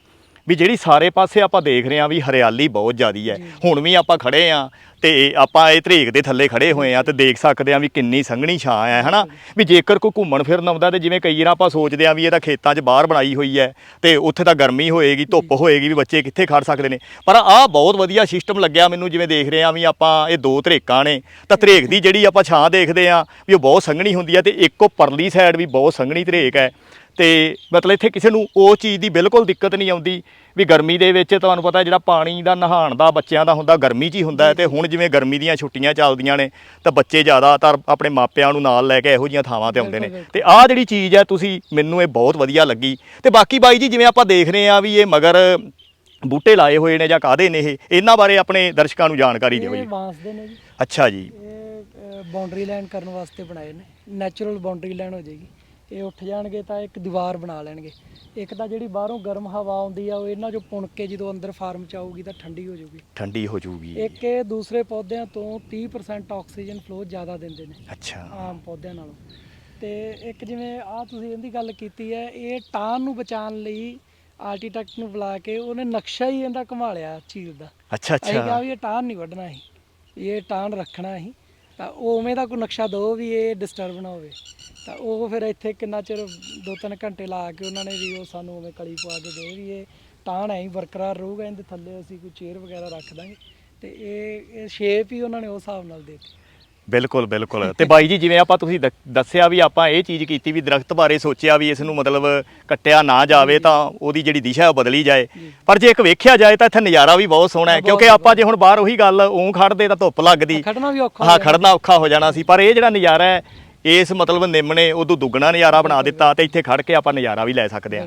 ਵੀ ਜਿਹੜੀ ਸਾਰੇ ਪਾਸੇ ਆਪਾਂ ਦੇਖ ਰਹੇ ਹਾਂ ਵੀ ਹਰਿਆਲੀ ਬਹੁਤ ਜ਼ਿਆਦੀ ਹੈ। ਹੁਣ ਵੀ ਆਪਾਂ ਖੜੇ ਆ ਤੇ ਆਪਾਂ ਇਹ ਧਰੇਕ ਦੇ ਥੱਲੇ ਖੜੇ ਹੋਏ ਆ ਤੇ ਦੇਖ ਸਕਦੇ ਆ ਵੀ ਕਿੰਨੀ ਸੰਘਣੀ ਛਾਂ ਹੈ ਹਨਾ? ਵੀ ਜੇਕਰ ਕੋਈ ਘੁੰਮਣ ਫਿਰਨ ਆਉਂਦਾ ਤੇ ਜਿਵੇਂ ਕਈ ਵਾਰ ਆਪਾਂ ਸੋਚਦੇ ਆ ਵੀ ਇਹ ਤਾਂ ਖੇਤਾਂ 'ਚ ਬਾਹਰ ਬਣਾਈ ਹੋਈ ਹੈ ਤੇ ਉੱਥੇ ਤਾਂ ਗਰਮੀ ਹੋਏਗੀ ਧੁੱਪ ਹੋਏਗੀ ਵੀ ਬੱਚੇ ਕਿੱਥੇ ਖੜ ਸਕਦੇ ਨੇ। ਪਰ ਆਹ ਬਹੁਤ ਵਧੀਆ ਸਿਸਟਮ ਲੱਗਿਆ ਮੈਨੂੰ ਜਿਵੇਂ ਦੇਖ ਰਹੇ ਆ ਵੀ ਆਪਾਂ ਇਹ ਦੋ ਧਰੇਕਾਂ ਨੇ। ਤਾਂ ਧਰੇਕ ਦੀ ਜਿਹੜੀ ਆਪਾਂ ਛਾਂ ਦੇਖਦੇ ਆ ਵੀ ਉਹ ਬਹੁਤ ਸੰਘਣੀ ਹੁੰਦੀ ਹੈ ਤੇ ਇੱਕੋ ਪਰਲੀ ਸਾਈਡ ਵੀ ਬਹੁਤ ਸੰਘਣੀ ਧਰੇਕ ਹੈ। ਤੇ ਮਤਲਬ ਇੱਥੇ ਕਿਸੇ ਨੂੰ ਉਹ ਚੀਜ਼ ਦੀ ਬਿਲਕੁਲ ਦਿੱਕਤ ਨਹੀਂ ਆਉਂਦੀ ਵੀ ਗਰਮੀ ਦੇ ਵਿੱਚ ਤੁਹਾਨੂੰ ਪਤਾ ਜਿਹੜਾ ਪਾਣੀ ਦਾ ਨਹਾਣ ਦਾ ਬੱਚਿਆਂ ਦਾ ਹੁੰਦਾ ਗਰਮੀ 'ਚ ਹੀ ਹੁੰਦਾ ਤੇ ਹੁਣ ਜਿਵੇਂ ਗਰਮੀ ਦੀਆਂ ਛੁੱਟੀਆਂ ਚੱਲਦੀਆਂ ਨੇ ਤਾਂ ਬੱਚੇ ਜ਼ਿਆਦਾਤਰ ਆਪਣੇ ਮਾਪਿਆਂ ਨੂੰ ਨਾਲ ਲੈ ਕੇ ਇਹੋ ਜਿਹੀਆਂ ਥਾਵਾਂ ਤੇ ਆਉਂਦੇ ਨੇ। ਤੇ ਆਹ ਜਿਹੜੀ ਚੀਜ਼ ਹੈ ਤੁਸੀਂ ਮੈਨੂੰ ਇਹ ਬਹੁਤ ਵਧੀਆ ਲੱਗੀ। ਤੇ ਬਾਕੀ ਬਾਈ ਜੀ ਜਿਵੇਂ ਆਪਾਂ ਦੇਖ ਰਹੇ ਆ ਵੀ ਇਹ ਮਗਰ ਬੂਟੇ ਲਾਏ ਹੋਏ ਨੇ ਜਾਂ ਕਾਦੇ ਨੇ ਇਹ ਇਹਨਾਂ ਬਾਰੇ ਆਪਣੇ ਦਰਸ਼ਕਾਂ ਨੂੰ ਜਾਣਕਾਰੀ ਦਿਓ ਇਹ ਜੀ। ਬਾਂਸ ਦੇ ਨੇ ਜੀ। ਅੱਛਾ ਜੀ। ਇਹ ਬਾਉਂਡਰੀ ਲਾਈਨ ਕਰਨ ਵਾਸਤੇ ਬਣਾਏ ਨੇ। ਨੈਚੁਰਲ ਬਾਉਂਡਰੀ ਲਾਈਨ ਹੋ ਜਾਏਗੀ। ਇਹ ਉੱਠ ਜਾਣਗੇ ਤਾਂ ਇੱਕ ਦੀਵਾਰ ਬਣਾ ਲੈਣਗੇ। ਇੱਕ ਤਾਂ ਜਿਹੜੀ ਬਾਹਰੋਂ ਗਰਮ ਹਵਾ ਆਉਂਦੀ ਆ ਉਹ ਇਹਨਾਂ ਚੋਂ ਪੁਣ ਕੇ ਜਦੋਂ ਅੰਦਰ ਫਾਰਮ ਚ ਆਊਗੀ ਤਾਂ ਠੰਡੀ ਹੋ ਜਾਊਗੀ। ਠੰਡੀ ਹੋ ਜਾਊਗੀ। ਇੱਕ ਇਹ ਦੂਸਰੇ ਪੌਦਿਆਂ ਤੋਂ 30% ਆਕਸੀਜਨ ਫਲੋ ਜ਼ਿਆਦਾ ਦਿੰਦੇ ਨੇ। ਅੱਛਾ। ਆਮ ਪੌਦਿਆਂ ਨਾਲੋਂ। ਤੇ ਇੱਕ ਜਿਵੇਂ ਆ ਤੁਸੀਂ ਇਹਦੀ ਗੱਲ ਕੀਤੀ ਹੈ ਇਹ ਟਾਨ ਨੂੰ ਬਚਾਉਣ ਲਈ ਆਰਕੀਟੈਕਟ ਨੂੰ ਬੁਲਾ ਕੇ ਉਹਨੇ ਨਕਸ਼ਾ ਹੀ ਇਹਦਾ ਘੁਮਾ ਲਿਆ ਝੀਲ ਦਾ। ਅੱਛਾ ਅਸੀਂ ਕਿਹਾ ਅੱਛਾ ਵੀ ਇਹ ਟਾਨ ਨਹੀਂ ਵੱਢਣਾ ਸੀ ਇਹ ਟਾਨ ਰੱਖਣਾ ਸੀ ਤਾਂ ਉਹ ਉਵੇਂ ਦਾ ਕੋਈ ਨਕਸ਼ਾ ਦਿਓ ਵੀ ਇਹ ਡਿਸਟਰਬ ਨਾ ਹੋਵੇ। ਤਾਂ ਉਹ ਫਿਰ ਇੱਥੇ ਕਿੰਨਾ ਚਿਰ ਦੋ ਤਿੰਨ ਘੰਟੇ ਲਾ ਕੇ ਉਹਨਾਂ ਨੇ ਵੀ ਉਹ ਸਾਨੂੰ ਉਵੇਂ ਕਲੀ ਪਵਾ ਕੇ ਦੇ ਵੀ ਇਹ। ਟਾਨ ਐਂ ਹੀ ਬਰਕਰਾਰ ਰਹੂਗਾ, ਇਹਦੇ ਥੱਲੇ ਅਸੀਂ ਕੋਈ ਚੇਅਰ ਵਗੈਰਾ ਰੱਖ ਦਾਂਗੇ। ਤੇ ਇਹ ਇਹ ਸ਼ੇਪ ਹੀ ਉਹਨਾਂ ਨੇ ਉਸ ਹਿਸਾਬ ਨਾਲ ਦੇ ਦਿੱਤੀ। ਬਿਲਕੁਲ ਬਿਲਕੁਲ। ਤੇ ਬਾਈ ਜੀ ਜਿਵੇਂ ਆਪਾਂ ਤੁਸੀਂ ਦ- ਦੱਸਿਆ ਵੀ ਆਪਾਂ ਇਹ ਚੀਜ਼ ਕੀਤੀ ਵੀ ਦਰਖਤ ਬਾਰੇ ਸੋਚਿਆ ਵੀ ਇਸ ਨੂੰ ਮਤਲਬ ਕੱਟਿਆ ਨਾ ਜਾਵੇ ਤਾਂ ਉਹਦੀ ਜਿਹੜੀ ਦਿਸ਼ਾ ਉਹ ਬਦਲੀ ਜਾਏ। ਪਰ ਜੇ ਇੱਕ ਵੇਖਿਆ ਜਾਏ ਤਾਂ ਇੱਥੇ ਨਜ਼ਾਰਾ ਵੀ ਬਹੁਤ ਸੋਹਣਾ ਹੈ ਕਿਉਂਕਿ ਆਪਾਂ ਜੇ ਹੁਣ ਬਾਹਰ ਉਹੀ ਗੱਲ ਉਂ ਖੜਦੇ ਤਾਂ ਧੁੱਪ ਲੱਗਦੀ। ਖੜਨਾ ਵੀ ਔਖਾ ਹਾਂ ਖੜਨਾ ਔਖਾ ਹੋ ਜਾਣਾ ਸੀ ਪਰ ਇਹ ਜਿਹੜਾ ਨਜ਼ਾਰਾ ਹੈ ਇਸ ਮਤਲਬ ਨਿੰਮ ਨੇ ਉਦੋਂ ਦੁੱਗਣਾ ਨਜ਼ਾਰਾ ਬਣਾ ਦਿੱਤਾ ਤੇ ਇੱਥੇ ਖੜ ਕੇ ਆਪਾਂ ਨਜ਼ਾਰਾ ਵੀ ਲੈ ਸਕਦੇ ਆ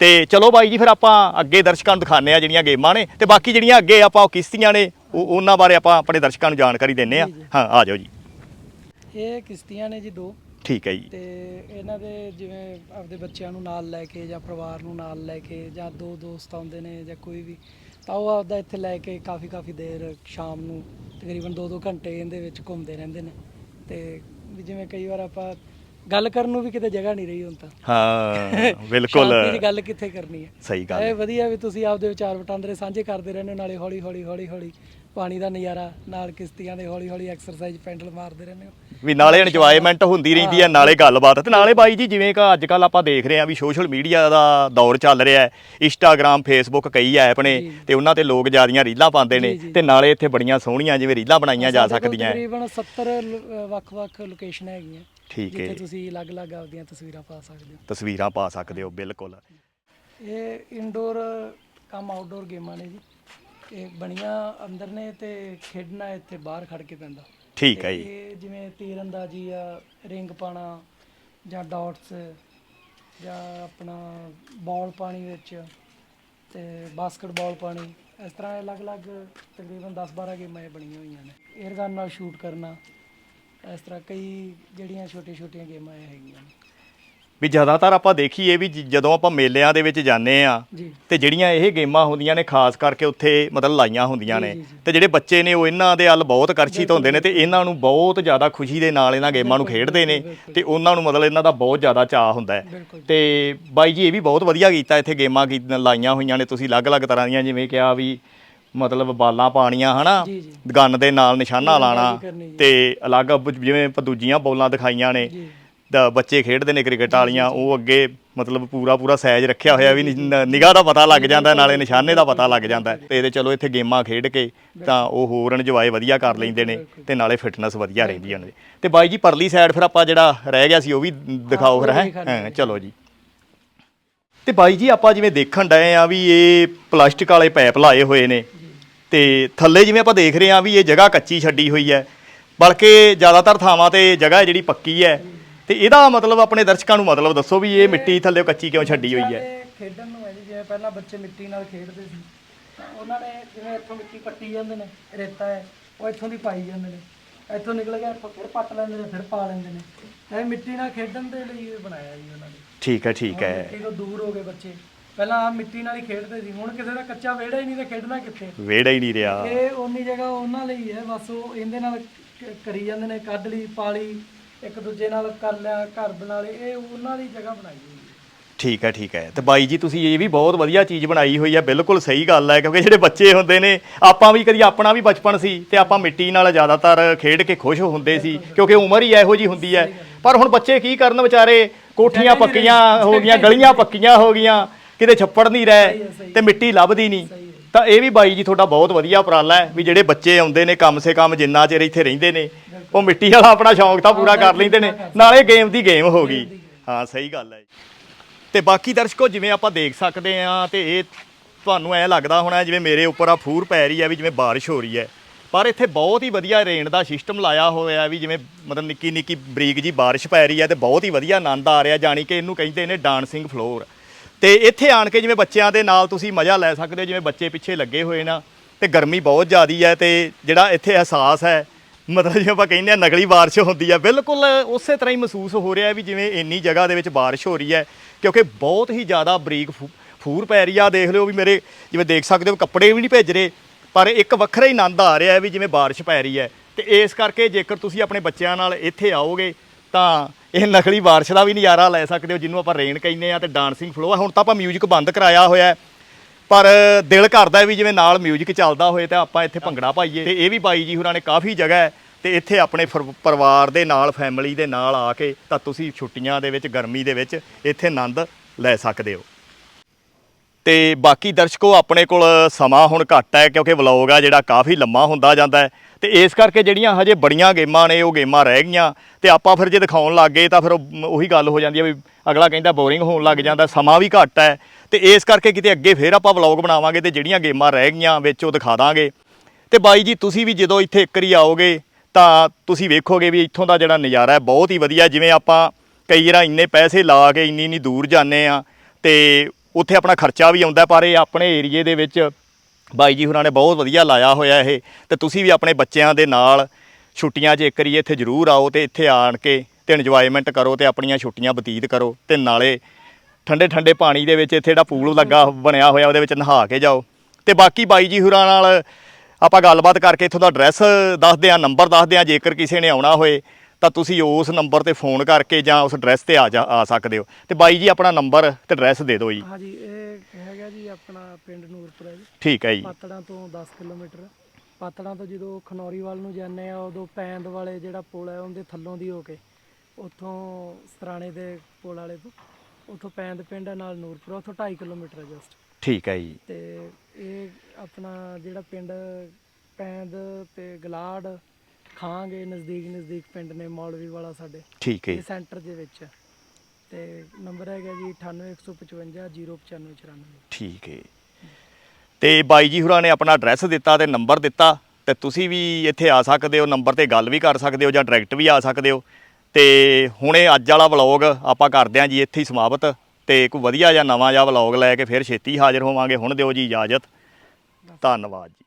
ਤੇ ਚਲੋ ਬਾਈ ਜੀ ਫਿਰ ਆਪਾਂ ਅੱਗੇ ਦਰਸ਼ਕਾਂ ਨੂੰ ਦਿਖਾਉਂਦੇ ਆ ਜਿਹੜੀਆਂ ਗੇਮਾਂ ਨੇ ਤੇ ਬਾਕੀ ਜਿਹੜੀਆਂ ਅੱਗੇ ਆਪਾਂ ਉਹ ਕਿਸ਼ਤੀਆਂ ਨੇ ਉਹ ਉਹਨਾਂ ਬਾਰੇ ਆਪਾਂ ਆਪਣੇ ਦਰਸ਼ਕਾਂ ਨੂੰ ਜਾਣਕਾਰੀ ਦਿੰਨੇ ਆ ਹਾਂ ਆ ਜਾਓ ਜੀ। ਇਹ ਕਿਸ਼ਤੀਆਂ ਨੇ ਜੀ ਦੋ। ਠੀਕ ਹੈ ਜੀ। ਤੇ ਇਹਨਾਂ ਦੇ ਜਿਵੇਂ ਆਪਦੇ ਬੱਚਿਆਂ ਨੂੰ ਨਾਲ ਲੈ ਕੇ ਜਾਂ ਪਰਿਵਾਰ ਨੂੰ ਨਾਲ ਲੈ ਕੇ ਜਾਂ ਦੋ ਦੋਸਤ ਆਉਂਦੇ ਨੇ ਜਾਂ ਕੋਈ ਵੀ ਤਾਂ ਉਹ ਆਪਦਾ ਇੱਥੇ ਲੈ ਕੇ ਕਾਫੀ ਕਾਫੀ ਦੇਰ ਸ਼ਾਮ ਨੂੰ ਤਕਰੀਬਨ 2-2 ਘੰਟੇ ਇਹਦੇ ਵਿੱਚ ਘੁੰਮਦੇ ਰਹਿੰਦੇ ਨੇ। ਤੇ ਵੀ ਜਿਵੇਂ ਕਈ ਵਾਰ ਆਪਾਂ ਗੱਲ ਕਰਨ ਨੂੰ ਵੀ ਕਿਤੇ ਜਗ੍ਹਾ ਨਹੀਂ ਰਹੀ ਹੁਣ ਤਾਂ। ਹਾਂ ਬਿਲਕੁਲ। ਦੀ ਗੱਲ ਕਿੱਥੇ ਕਰਨੀ ਹੈ। ਸਹੀ ਗੱਲ ਇਹ ਵਧੀਆ ਵੀ ਤੁਸੀਂ ਆਪਦੇ ਵਿਚਾਰ ਵਟਾਂਦਰੇ ਸਾਂਝੇ ਕਰਦੇ ਰਹਿੰਦੇ ਨਾਲੇ ਹੌਲੀ ਹੌਲੀ ਹੌਲੀ ਹੌਲੀ ਪਾਣੀ ਦਾ ਨਜ਼ਾਰਾ ਨਾਲ ਕਿਸ਼ਤੀਆਂ ਦੇ ਹੌਲੀ ਹੌਲੀ ਐਕਸਰਸਾਈਜ਼ ਪੈਂਡਲ ਮਾਰਦੇ ਰਹਿੰਦੇ ਹੋ। ਵੀ ਨਾਲੇ ਇੰਜੋਇਮੈਂਟ ਹੁੰਦੀ ਰਹਿੰਦੀ ਹੈ ਨਾਲੇ ਗੱਲਬਾਤ। ਤੇ ਨਾਲੇ ਬਾਈ ਜੀ ਜਿਵੇਂ ਕਿ ਅੱਜ ਕੱਲ ਆਪਾਂ ਦੇਖ ਰਹੇ ਆ ਵੀ ਸੋਸ਼ਲ ਮੀਡੀਆ ਦਾ ਦੌਰ ਚੱਲ ਰਿਹਾ ਹੈ। ਇੰਸਟਾਗ੍ਰam ਫੇਸਬੁੱਕ ਕਈ ਐਪ ਨੇ ਤੇ ਉਹਨਾਂ ਤੇ ਲੋਕ ਜਿਆਦੀਆਂ ਰੀਲਾਂ ਪਾਉਂਦੇ ਨੇ ਤੇ ਨਾਲੇ ਇੱਥੇ ਬੜੀਆਂ ਸੋਹਣੀਆਂ ਜਿਵੇਂ ਰੀਲਾਂ ਬਣਾਈਆਂ ਜਾ ਸਕਦੀਆਂ। ਤਕਰੀਬਨ 70 ਲ- ਅ, ਵੱਖ-ਵੱਖ ਲੋਕੇਸ਼ਨ ਹੈਗੀਆਂ। ਠੀਕ ਹੈ ਜਿੱਥੇ ਤੁਸੀਂ ਅਲੱਗ-ਅਲੱਗ ਆਪਦੀਆਂ ਤਸਵੀਰਾਂ ਪਾ ਸਕਦੇ ਹੋ। ਤਸਵੀਰਾਂ ਪਾ ਸਕਦੇ ਹੋ ਬਿਲਕੁਲ। ਇਹ ਇਨਡੋਰ ਕੰਮ ਆਊਟਡੋਰ ਗੇਮਾਂ ਨੇ ਜੀ। ਇਹ ਬਣੀਆਂ ਅੰਦਰ ਨੇ ਤੇ ਖੇਡਣਾ ਇੱਥੇ ਬਾਹਰ ਖੜ ਕੇ ਪੈਂਦਾ। ਠੀਕ ਹੈ ਜੀ। ਇਹ ਜਿਵੇਂ ਤੀਰਅੰਦਾਜ਼ੀ ਆ ਰਿੰਗ ਪਾਣਾ ਜਾਂ ਡਾਟਸ ਜਾਂ ਆਪਣਾ ਬਾਲ ਪਾਣੀ ਵਿੱਚ ਤੇ ਬਾਸਕਟਬਾਲ ਪਾਣੀ ਇਸ ਤਰ੍ਹਾਂ ਅਲੱਗ-ਅਲੱਗ ਤਕਰੀਬਨ 10-12 ਗੇਮਾਂ ਇਹ ਬਣੀਆਂ ਹੋਈਆਂ ਨੇ। 에ਅਰ ਗਨ ਨਾਲ ਸ਼ੂਟ ਕਰਨਾ ਇਸ ਤਰ੍ਹਾਂ ਕਈ ਜਿਹੜੀਆਂ ਛੋਟੀਆਂ-ਛੋਟੀਆਂ ਗੇਮਾਂ ਇਹ ਹੈਗੀਆਂ ਨੇ। ਵੀ ਜ਼ਿਆਦਾਤਰ ਆਪਾਂ ਦੇਖੀਏ ਵੀ ਜ- ਜਦੋਂ ਆਪਾਂ ਮੇਲਿਆਂ ਦੇ ਵਿੱਚ ਜਾਂਦੇ ਆ ਜੀ ਤੇ ਜਿਹੜੀਆਂ ਇਹ ਗੇਮਾਂ ਹੁੰਦੀਆਂ ਨੇ ਖਾਸ ਕਰਕੇ ਉੱਥੇ ਮਤਲਬ ਲਾਈਆਂ ਹੁੰਦੀਆਂ ਨੇ। ਤੇ ਜਿਹੜੇ ਬੱਚੇ ਨੇ ਉਹ ਇਹਨਾਂ ਦੇ ਵੱਲ ਬਹੁਤ ਆਕਰਸ਼ਿਤ ਹੁੰਦੇ ਨੇ ਤੇ ਇਹਨਾਂ ਨੂੰ ਬਹੁਤ ਜ਼ਿਆਦਾ ਖੁਸ਼ੀ ਦੇ ਨਾਲ ਇਹਨਾਂ ਗੇਮਾਂ ਨੂੰ ਖੇਡਦੇ ਨੇ ਤੇ ਉਹਨਾਂ ਨੂੰ ਮਤਲਬ ਇਹਨਾਂ ਦਾ ਬਹੁਤ ਜ਼ਿਆਦਾ ਚਾਅ ਹੁੰਦਾ ਹੈ ਬਿਲਕੁਲ। ਤੇ ਬਾਈ ਜੀ ਇਹ ਵੀ ਬਹੁਤ ਵਧੀਆ ਕੀਤਾ ਇੱਥੇ ਗੇਮਾਂ ਕੀ ਲਾਈਆਂ ਹੋਈਆਂ ਨੇ ਤੁਸੀਂ ਅਲੱਗ-ਅਲੱਗ ਤਰ੍ਹਾਂ ਦੀਆਂ ਜਿਵੇਂ ਕਿਹਾ ਵੀ ਮਤਲਬ ਬਾਲਾਂ ਪਾਣੀਆਂ ਹਨਾ ਜੀ। ਗਨ ਦੇ ਨਾਲ ਨਿਸ਼ਾਨਾ ਲਾਣਾ ਕਰਨੀ। ਤੇ ਅਲੱਗ ਬ- ਜਿਵੇਂ ਆਪਾਂ ਦੂਜੀਆਂ ਬੋਲਾਂ ਦਿਖਾਈਆਂ ਨੇ ਜੀ ਬੱਚੇ ਖੇਡਦੇ ਨੇ ਕ੍ਰਿਕਟ ਵਾਲੀਆਂ ਉਹ ਅੱਗੇ ਮਤਲਬ ਪੂਰਾ ਪੂਰਾ ਸਾਈਜ਼ ਰੱਖਿਆ ਹੋਇਆ ਵੀ ਨਿਗਾਹ ਦਾ ਪਤਾ ਲੱਗ ਜਾਂਦਾ ਨਾਲੇ ਨਿਸ਼ਾਨੇ ਦਾ ਪਤਾ ਲੱਗ ਜਾਂਦਾ। ਤੇ ਇਹਦੇ ਚਲੋ ਇੱਥੇ ਗੇਮਾਂ ਖੇਡ ਕੇ ਤਾਂ ਉਹ ਹੋਰ ਇੰਜੋਏ ਵਧੀਆ ਕਰ ਲੈਂਦੇ ਨੇ ਤੇ ਨਾਲੇ ਫਿਟਨੈਸ ਵਧੀਆ ਰਹਿੰਦੀ ਉਹਨਾਂ ਦੀ। ਤੇ ਬਾਈ ਜੀ ਪਰਲੀ ਸਾਈਡ ਫਿਰ ਆਪਾਂ ਜਿਹੜਾ ਰਹਿ ਗਿਆ ਸੀ ਉਹ ਵੀ ਦਿਖਾਓ ਫਿਰ ਹੈ? ਚਲੋ ਜੀ। ਤੇ ਬਾਈ ਜੀ ਆਪਾਂ ਜਿਵੇਂ ਦੇਖਣ ਡਏ ਆ ਵੀ ਇਹ ਪਲਾਸਟਿਕ ਵਾਲੇ ਪਾਈਪ ਲਾਏ ਹੋਏ ਨੇ ਤੇ ਥੱਲੇ ਜਿਵੇਂ ਆਪਾਂ ਦੇਖ ਰਹੇ ਆ ਵੀ ਇਹ ਜਗ੍ਹਾ ਕੱਚੀ ਛੱਡੀ ਹੋਈ ਹੈ ਬਲਕਿ ਜ਼ਿਆਦਾਤਰ ਥਾਵਾਂ ਤੇ ਜਗ੍ਹਾ ਜਿਹੜੀ ਪੱਕੀ ਹੈ ਤੇ ਇਹਦਾ ਮਤਲਬ ਆਪਣੇ ਦਰਸ਼ਕਾਂ ਨੂੰ ਮਤਲਬ ਦੱਸੋ ਵੀ ਇਹ ਮਿੱਟੀ ਥੱਲੇ ਕੱਚੀ ਕਿਉਂ ਛੱਡੀ ਹੋਈ ਹੈ? ਇਹ ਖੇਡਣ ਨੂੰ ਹੈ ਜੀ ਜਿਵੇਂ ਪਹਿਲਾਂ ਬੱਚੇ ਮਿੱਟੀ ਨਾਲ ਖੇਡਦੇ ਸੀ ਤਾਂ ਉਹਨਾਂ ਨੇ ਜਿਵੇਂ ਇੱਥੋਂ ਮਿੱਟੀ ਪੱਟੀ ਜਾਂਦੇ ਨੇ ਰੇਤਾ ਹੈ ਉਹ ਇੱਥੋਂ ਦੀ ਪਾਈ ਜਾਂਦੇ ਨੇ। ਇੱਥੋਂ ਨਿਕਲ ਗਿਆ ਇੱਥੋਂ ਫਿਰ ਪੱਟ ਲੈਂਦੇ ਨੇ ਫਿਰ ਪਾ ਲੈਂਦੇ ਨੇ। ਇਹ ਮਿੱਟੀ ਨਾਲ ਖੇਡਣ ਦੇ ਲਈ ਇਹ ਬਣਾਇਆ ਜੀ ਉਹਨਾਂ ਨੇ। ਠੀਕ ਹੈ ਠੀਕ ਹੈ। ਮਿੱਟੀ ਤੋਂ ਦੂਰ ਹੋ ਗਏ ਬੱਚੇ। ਪਹਿਲਾਂ ਆਹ ਮਿੱਟੀ ਨਾਲ ਹੀ ਖੇਡਦੇ ਸੀ ਹੁਣ ਕਿਸੇ ਦਾ ਕੱਚਾ ਵਿਹੜਾ ਹੀ ਨਹੀਂ ਤੇ ਖੇਡਣਾ ਕਿੱਥੇ? ਵਿਹੜਾ ਹੀ ਨਹੀਂ ਰਿਹਾ। ਇਹ ਉਨੀ ਜਗ੍ਹਾ ਉਹਨਾਂ ਲਈ ਹੈ ਬਸ ਉਹ ਇਹਦੇ ਨਾਲ ਕ- ਕਰੀ ਜਾਂਦੇ ਨੇ ਕੱਢ ਲਈ ਪਾਲੀ ਇੱਕ ਦੂਜੇ ਨਾਲ ਕਰ ਲਿਆ ਘਰ ਬਣਾ ਲਏ ਇਹ ਉਹਨਾਂ ਦੀ ਜਗ੍ਹਾ ਬਣਾਈ ਹੋਈ ਹੈ। ਠੀਕ ਹੈ ਠੀਕ ਹੈ। ਤੇ ਬਾਈ ਜੀ ਤੁਸੀਂ ਇਹ ਵੀ ਬਹੁਤ ਵਧੀਆ ਚੀਜ਼ ਬਣਾਈ ਹੋਈ ਹੈ ਬਿਲਕੁਲ ਸਹੀ ਗੱਲ ਹੈ ਕਿਉਂਕਿ ਜਿਹੜੇ ਬੱਚੇ ਹੁੰਦੇ ਨੇ ਆਪਾਂ ਵੀ ਕਦੀ ਆਪਣਾ ਵੀ ਬਚਪਨ ਸੀ ਤੇ ਆਪਾਂ ਮਿੱਟੀ ਨਾਲ ਜ਼ਿਆਦਾਤਰ ਖੇਡ ਕੇ ਖੁਸ਼ ਹੁੰਦੇ ਸੀ ਕਿਉਂਕਿ ਉਮਰ ਹੀ ਇਹੋ ਜੀ ਹੁੰਦੀ ਹੈ। ਪਰ ਹੁਣ ਬੱਚੇ ਕੀ ਕਰਨ ਵਿਚਾਰੇ ਕੋਠੀਆਂ ਪੱਕੀਆਂ ਹੋ ਗਈਆਂ ਗਲੀਆਂ ਪੱਕੀਆਂ ਹੋ ਗਈਆਂ ਕਿਤੇ ਛੱਪੜ ਨਹੀਂ ਰਹੇ ਤੇ ਮਿੱਟੀ ਲੱਭਦੀ ਨਹੀਂ। ਤਾਂ ਇਹ ਵੀ ਬਾਈ ਜੀ ਤੁਹਾਡਾ ਬਹੁਤ ਵਧੀਆ ਉਪਰਾਲਾ ਹੈ ਵੀ ਜਿਹੜੇ ਬੱਚੇ ਆਉਂਦੇ ਨੇ ਕਮ ਸੇ ਕਮ ਜਿੰਨਾ ਚਿਰ ਇੱਥੇ ਰਹਿੰਦੇ ਨੇ ਉਹ ਮਿੱਟੀ ਵਾਲਾ ਆਪਣਾ ਸ਼ੌਂਕ ਤਾਂ ਪੂਰਾ ਕਰ ਲੈਂਦੇ ਨੇ। ਨਾਲੇ ਗੇਮ ਦੀ ਗੇਮ ਹੋ ਗਈ। ਹਾਂ ਸਹੀ ਗੱਲ ਹੈ ਤੇ ਬਾਕੀ ਦਰਸ਼ਕੋ ਜਿਵੇਂ ਆਪਾਂ ਦੇਖ ਸਕਦੇ ਆ ਤੇ ਇਹ ਤੁਹਾਨੂੰ ਐ ਲੱਗਦਾ ਹੋਣਾ ਜਿਵੇਂ ਮੇਰੇ ਉੱਪਰ ਆ ਫੂਰ ਪੈ ਰਹੀ ਹੈ ਵੀ ਜਿਵੇਂ ਬਾਰਿਸ਼ ਹੋ ਰਹੀ ਹੈ ਪਰ ਇੱਥੇ ਬਹੁਤ ਹੀ ਵਧੀਆ ਰੇਨ ਦਾ ਸਿਸਟਮ ਲਾਇਆ ਹੋਇਆ ਵੀ ਜਿਵੇਂ ਮਤਲਬ ਨਿੱਕੀ ਨਿੱਕੀ ਬਰੀਕ ਜੀ ਬਾਰਿਸ਼ ਪੈ ਰਹੀ ਹੈ ਤੇ ਬਹੁਤ ਹੀ ਵਧੀਆ ਆਨੰਦ ਆ ਰਿਹਾ ਜਾਣੀ ਕਿ ਇਹਨੂੰ ਕਹਿੰਦੇ ਨੇ ਡਾਂਸਿੰਗ ਫਲੋਰ ਤੇ ਇੱਥੇ ਆਣ ਕੇ ਜਿਵੇਂ ਬੱਚਿਆਂ ਦੇ ਨਾਲ ਤੁਸੀਂ ਮਜ਼ਾ ਲੈ ਸਕਦੇ ਹੋ ਜਿਵੇਂ ਬੱਚੇ ਪਿੱਛੇ ਲੱਗੇ ਹੋਏ ਨਾ ਤੇ ਗਰਮੀ ਬਹੁਤ ਜ਼ਿਆਦੀ ਹੈ ਤੇ ਜਿਹੜਾ ਇੱਥੇ ਅਹਿਸਾਸ ਹੈ ਮਤਲਬ ਜਿਵੇਂ ਆਪਾਂ ਕਹਿੰਦੇ ਆ, ਨਕਲੀ ਬਾਰਿਸ਼ ਹੁੰਦੀ ਹੈ ਬਿਲਕੁਲ ਉਸੇ ਤਰ੍ਹਾਂ ਹੀ ਮਹਿਸੂਸ ਹੋ ਰਿਹਾ ਵੀ ਜਿਵੇਂ ਇੰਨੀ ਜਗ੍ਹਾ ਦੇ ਵਿੱਚ ਬਾਰਿਸ਼ ਹੋ ਰਹੀ ਹੈ, ਕਿਉਂਕਿ ਬਹੁਤ ਹੀ ਜ਼ਿਆਦਾ ਬਰੀਕ ਫੂ- ਫੂਰ ਪੈ ਰਹੀ ਆ। ਦੇਖ ਲਿਓ ਵੀ ਮੇਰੇ, ਜਿਵੇਂ ਦੇਖ ਸਕਦੇ ਹੋ ਕੱਪੜੇ ਵੀ ਨਹੀਂ ਭੇਜ ਰਹੇ, ਪਰ ਇੱਕ ਵੱਖਰਾ ਹੀ ਆਨੰਦ ਆ ਰਿਹਾ ਵੀ ਜਿਵੇਂ ਬਾਰਿਸ਼ ਪੈ ਰਹੀ ਹੈ। ਤੇ ਇਸ ਕਰਕੇ ਜੇਕਰ ਤੁਸੀਂ ਆਪਣੇ ਬੱਚਿਆਂ ਨਾਲ ਇੱਥੇ ਆਓਗੇ, ਤਾਂ ਇਹ ਨਕਲੀ ਬਾਰਿਸ਼ ਦਾ ਵੀ ਨਜ਼ਾਰਾ ਲੈ ਸਕਦੇ ਹੋ, ਜਿਹਨੂੰ ਆਪਾਂ ਰੇਨ ਕਹਿੰਦੇ ਆ ਤੇ ਡਾਂਸਿੰਗ ਫਲੋ ਆ। ਹੁਣ ਤਾਂ ਆਪਾਂ ਮਿਊਜ਼ਿਕ ਬੰਦ ਕਰਾਇਆ ਹੋਇਆ ਪਰ ਦਿਲ ਕਰਦਾ ਵੀ ਜਿਵੇਂ ਨਾਲ ਮਿਊਜ਼ਿਕ ਚੱਲਦਾ ਹੋਏ ਤਾਂ ਆਪਾਂ ਇੱਥੇ ਭੰਗੜਾ ਪਾਈਏ। ਤੇ ਇਹ ਵੀ ਬਾਈ ਜੀ ਹੋਰਾਂ ਨੇ ਕਾਫੀ ਜਗ੍ਹਾ ਹੈ ਤੇ ਇੱਥੇ ਆਪਣੇ ਫਰ- ਪਰਿਵਾਰ ਦੇ ਨਾਲ ਫੈਮਿਲੀ ਦੇ ਨਾਲ ਆ ਕੇ ਤਾਂ ਤੁਸੀਂ ਛੁੱਟੀਆਂ ਦੇ ਵਿੱਚ, ਗਰਮੀ ਦੇ ਵਿੱਚ ਇੱਥੇ ਆਨੰਦ ਲੈ ਸਕਦੇ ਹੋ। ਤੇ ਬਾਕੀ ਦਰਸ਼ਕੋ, ਆਪਣੇ ਕੋਲ ਸਮਾਂ ਹੁਣ ਘੱਟ ਹੈ ਕਿਉਂਕਿ ਵਲੌਗ ਆ ਜਿਹੜਾ ਕਾਫੀ ਲੰਮਾ ਹੁੰਦਾ ਜਾਂਦਾ ਹੈ। ਤੇ ਇਸ ਕਰਕੇ ਜਿਹੜੀਆਂ ਹਜੇ ਬੜੀਆਂ ਗੇਮਾਂ ਨੇ, ਉਹ ਗੇਮਾਂ ਰਹਿ ਗਈਆਂ। ਤੇ ਆਪਾਂ ਫਿਰ ਜੇ ਦਿਖਾਉਣ ਲੱਗ ਗਏ ਤਾਂ ਫਿਰ ਉਹੀ ਗੱਲ ਹੋ ਜਾਂਦੀ ਹੈ ਵੀ ਅਗਲਾ ਕਹਿੰਦਾ ਬੋਰਿੰਗ ਹੋਣ ਲੱਗ ਜਾਂਦਾ, ਸਮਾਂ ਵੀ ਘੱਟ ਹੈ। ਤੇ ਇਸ ਕਰਕੇ ਕਿਤੇ ਅੱਗੇ ਫਿਰ ਆਪਾਂ ਵਲੌਗ ਬਣਾਵਾਂਗੇ ਤੇ ਜਿਹੜੀਆਂ ਗੇਮਾਂ ਰਹਿ ਗਈਆਂ ਵਿੱਚ ਉਹ ਦਿਖਾ ਦਾਂਗੇ। ਤੇ ਬਾਈ ਜੀ, ਤੁਸੀਂ ਵੀ ਜਦੋਂ ਇੱਥੇ ਇੱਕ ਵਾਰੀ ਆਓਗੇ ਤਾਂ ਤੁਸੀਂ ਵੇਖੋਗੇ ਵੀ ਇੱਥੋਂ ਦਾ ਜਿਹੜਾ ਨਜ਼ਾਰਾ ਹੈ ਬਹੁਤ ਹੀ ਵਧੀਆ। ਜਿਵੇਂ ਆਪਾਂ ਕਈ ਵਾਰ ਇੰਨੇ ਪੈਸੇ ਲਾ ਕੇ ਇੰਨੀ ਇੰਨੀ ਦੂਰ ਜਾਂਦੇ ਆ ਤੇ ਉੱਥੇ ਆਪਣਾ ਖਰਚਾ ਵੀ ਆਉਂਦਾ, ਪਰ ਇਹ ਆਪਣੇ ਏਰੀਏ ਦੇ ਵਿੱਚ ਬਾਈ ਜੀ ਹੋਰਾਂ ਨੇ ਬਹੁਤ ਵਧੀਆ ਲਾਇਆ ਹੋਇਆ ਇਹ। ਤੇ ਤੁਸੀਂ ਵੀ ਆਪਣੇ ਬੱਚਿਆਂ ਦੇ ਨਾਲ ਛੁੱਟੀਆਂ 'ਚ ਇੱਕ ਵਾਰੀ ਇੱਥੇ ਜ਼ਰੂਰ ਆਓ ਤੇ ਇੱਥੇ ਆਣ ਕੇ ਤੇ ਇੰਜੋਇਮੈਂਟ ਕਰੋ ਤੇ ਆਪਣੀਆਂ ਛੁੱਟੀਆਂ ਬਤੀਤ ਕਰੋ ਤੇ ਨਾਲੇ ਠੰਡੇ ਠੰਡੇ ਪਾਣੀ ਦੇ ਵਿੱਚ ਇੱਥੇ ਜਿਹੜਾ ਪੂਲ ਲੱਗਾ ਬਣਿਆ ਹੋਇਆ ਉਹਦੇ ਵਿੱਚ ਨਹਾ ਕੇ ਜਾਓ। ਤੇ ਬਾਕੀ ਬਾਈ ਜੀ ਹੁਰਾਂ ਨਾਲ ਆਪਾਂ ਗੱਲਬਾਤ ਕਰਕੇ ਇੱਥੋਂ ਦਾ ਐਡਰੈਸ ਦੱਸਦੇ ਆ ਨੰਬਰ ਦੱਸਦੇ ਆ ਜੇਕਰ ਕਿਸੇ ਨੇ ਆਉਣਾ ਹੋਏ। ਤਾਂ ਤੁਸੀਂ ਉਸ ਨੰਬਰ ਤੇ ਫੋਨ ਕਰਕੇ ਜਾਂ ਉਸ ਐਡਰੈਸ ਤੇ ਆ ਜਾ ਆ ਸਕਦੇ ਹੋ। ਤੇ ਬਾਈ ਜੀ ਆਪਣਾ ਨੰਬਰ ਤੇ ਐਡਰੈਸ ਦੇ ਦਿਓ ਜੀ। ਹਾਂਜੀ ਇਹ ਹੈਗਾ ਜੀ ਆਪਣਾ ਪਿੰਡ ਨੂਰਪੁਰਾ ਜੀ। ਠੀਕ ਹੈ ਜੀ। ਪਾਤੜਾਂ ਤੋਂ 10 ਕਿਲੋਮੀਟਰ। ਪਾਤੜਾਂ ਤੋਂ ਜਦੋਂ ਖਨੌਰੀ ਵੱਲ ਨੂੰ ਜਾਂਦੇ ਆ ਉਦੋਂ ਪੈਂਦ ਵਾਲੇ ਜਿਹੜਾ ਪੁਲ ਹੈ ਉਹਦੇ ਥੱਲੋਂ ਦੀ ਹੋ ਕੇ ਉੱਥੋਂ ਸਰਾਣੇ ਦੇ ਪੁਲ ਵਾਲੇ ਤੋਂ ਉੱਥੋਂ ਪੈਂਦ ਪਿੰਡ ਹੈ ਨਾਲ ਨੂਰਪੁਰ ਉੱਥੋਂ 2.5 ਕਿਲੋਮੀਟਰ ਹੈ ਜਸਟ ਠੀਕ ਹੈ ਜੀ। ਤੇ ਇਹ ਆਪਣਾ ਜਿਹੜਾ ਪਿੰਡ ਪੈਂਦ ਤੇ ਗਲਾੜ ਖਾਂਗੇ ਨਜ਼ਦੀਕ ਨਜ਼ਦੀਕ ਪਿੰਡ ਨੇ ਮੌਲਵੀ ਵਾਲਾ ਸਾਡੇ। ਠੀਕ ਹੈ ਇਹ ਜੀ। ਸੈਂਟਰ ਦੇ ਵਿੱਚ। ਤੇ ਨੰਬਰ ਹੈਗਾ ਜੀ 98155 09594 ਠੀਕ ਹੈ। ਤੇ ਬਾਈ ਜੀ ਹੁਰਾਂ ਨੇ ਆਪਣਾ ਐਡਰੈਸ ਦਿੱਤਾ ਤੇ ਨੰਬਰ ਦਿੱਤਾ। ਤੇ ਤੁਸੀਂ ਵੀ ਇੱਥੇ ਆ ਸਕਦੇ ਹੋ ਨੰਬਰ ਤੇ ਗੱਲ ਵੀ ਕਰ ਸਕਦੇ ਹੋ ਜਾਂ ਡਾਇਰੈਕਟ ਵੀ ਆ ਸਕਦੇ ਹੋ। ਤੇ ਹੁਣੇ ਅੱਜ ਵਾਲਾ ਵਲੌਗ ਆਪਾਂ ਕਰਦੇ ਹਾਂ ਜੀ ਇੱਥੇ ਹੀ ਸਮਾਪਤ। ਤੇ ਕੋਈ ਵਧੀਆ ਜਾਂ ਨਵਾਂ ਜਿਹਾ ਵਲੌਗ ਲੈ ਕੇ ਫਿਰ ਛੇਤੀ ਹਾਜ਼ਰ ਹੋਵਾਂਗੇ। ਹੁਣ ਦਿਓ ਜੀ ਇਜਾਜ਼ਤ। ਧੰਨਵਾਦ ਜੀ।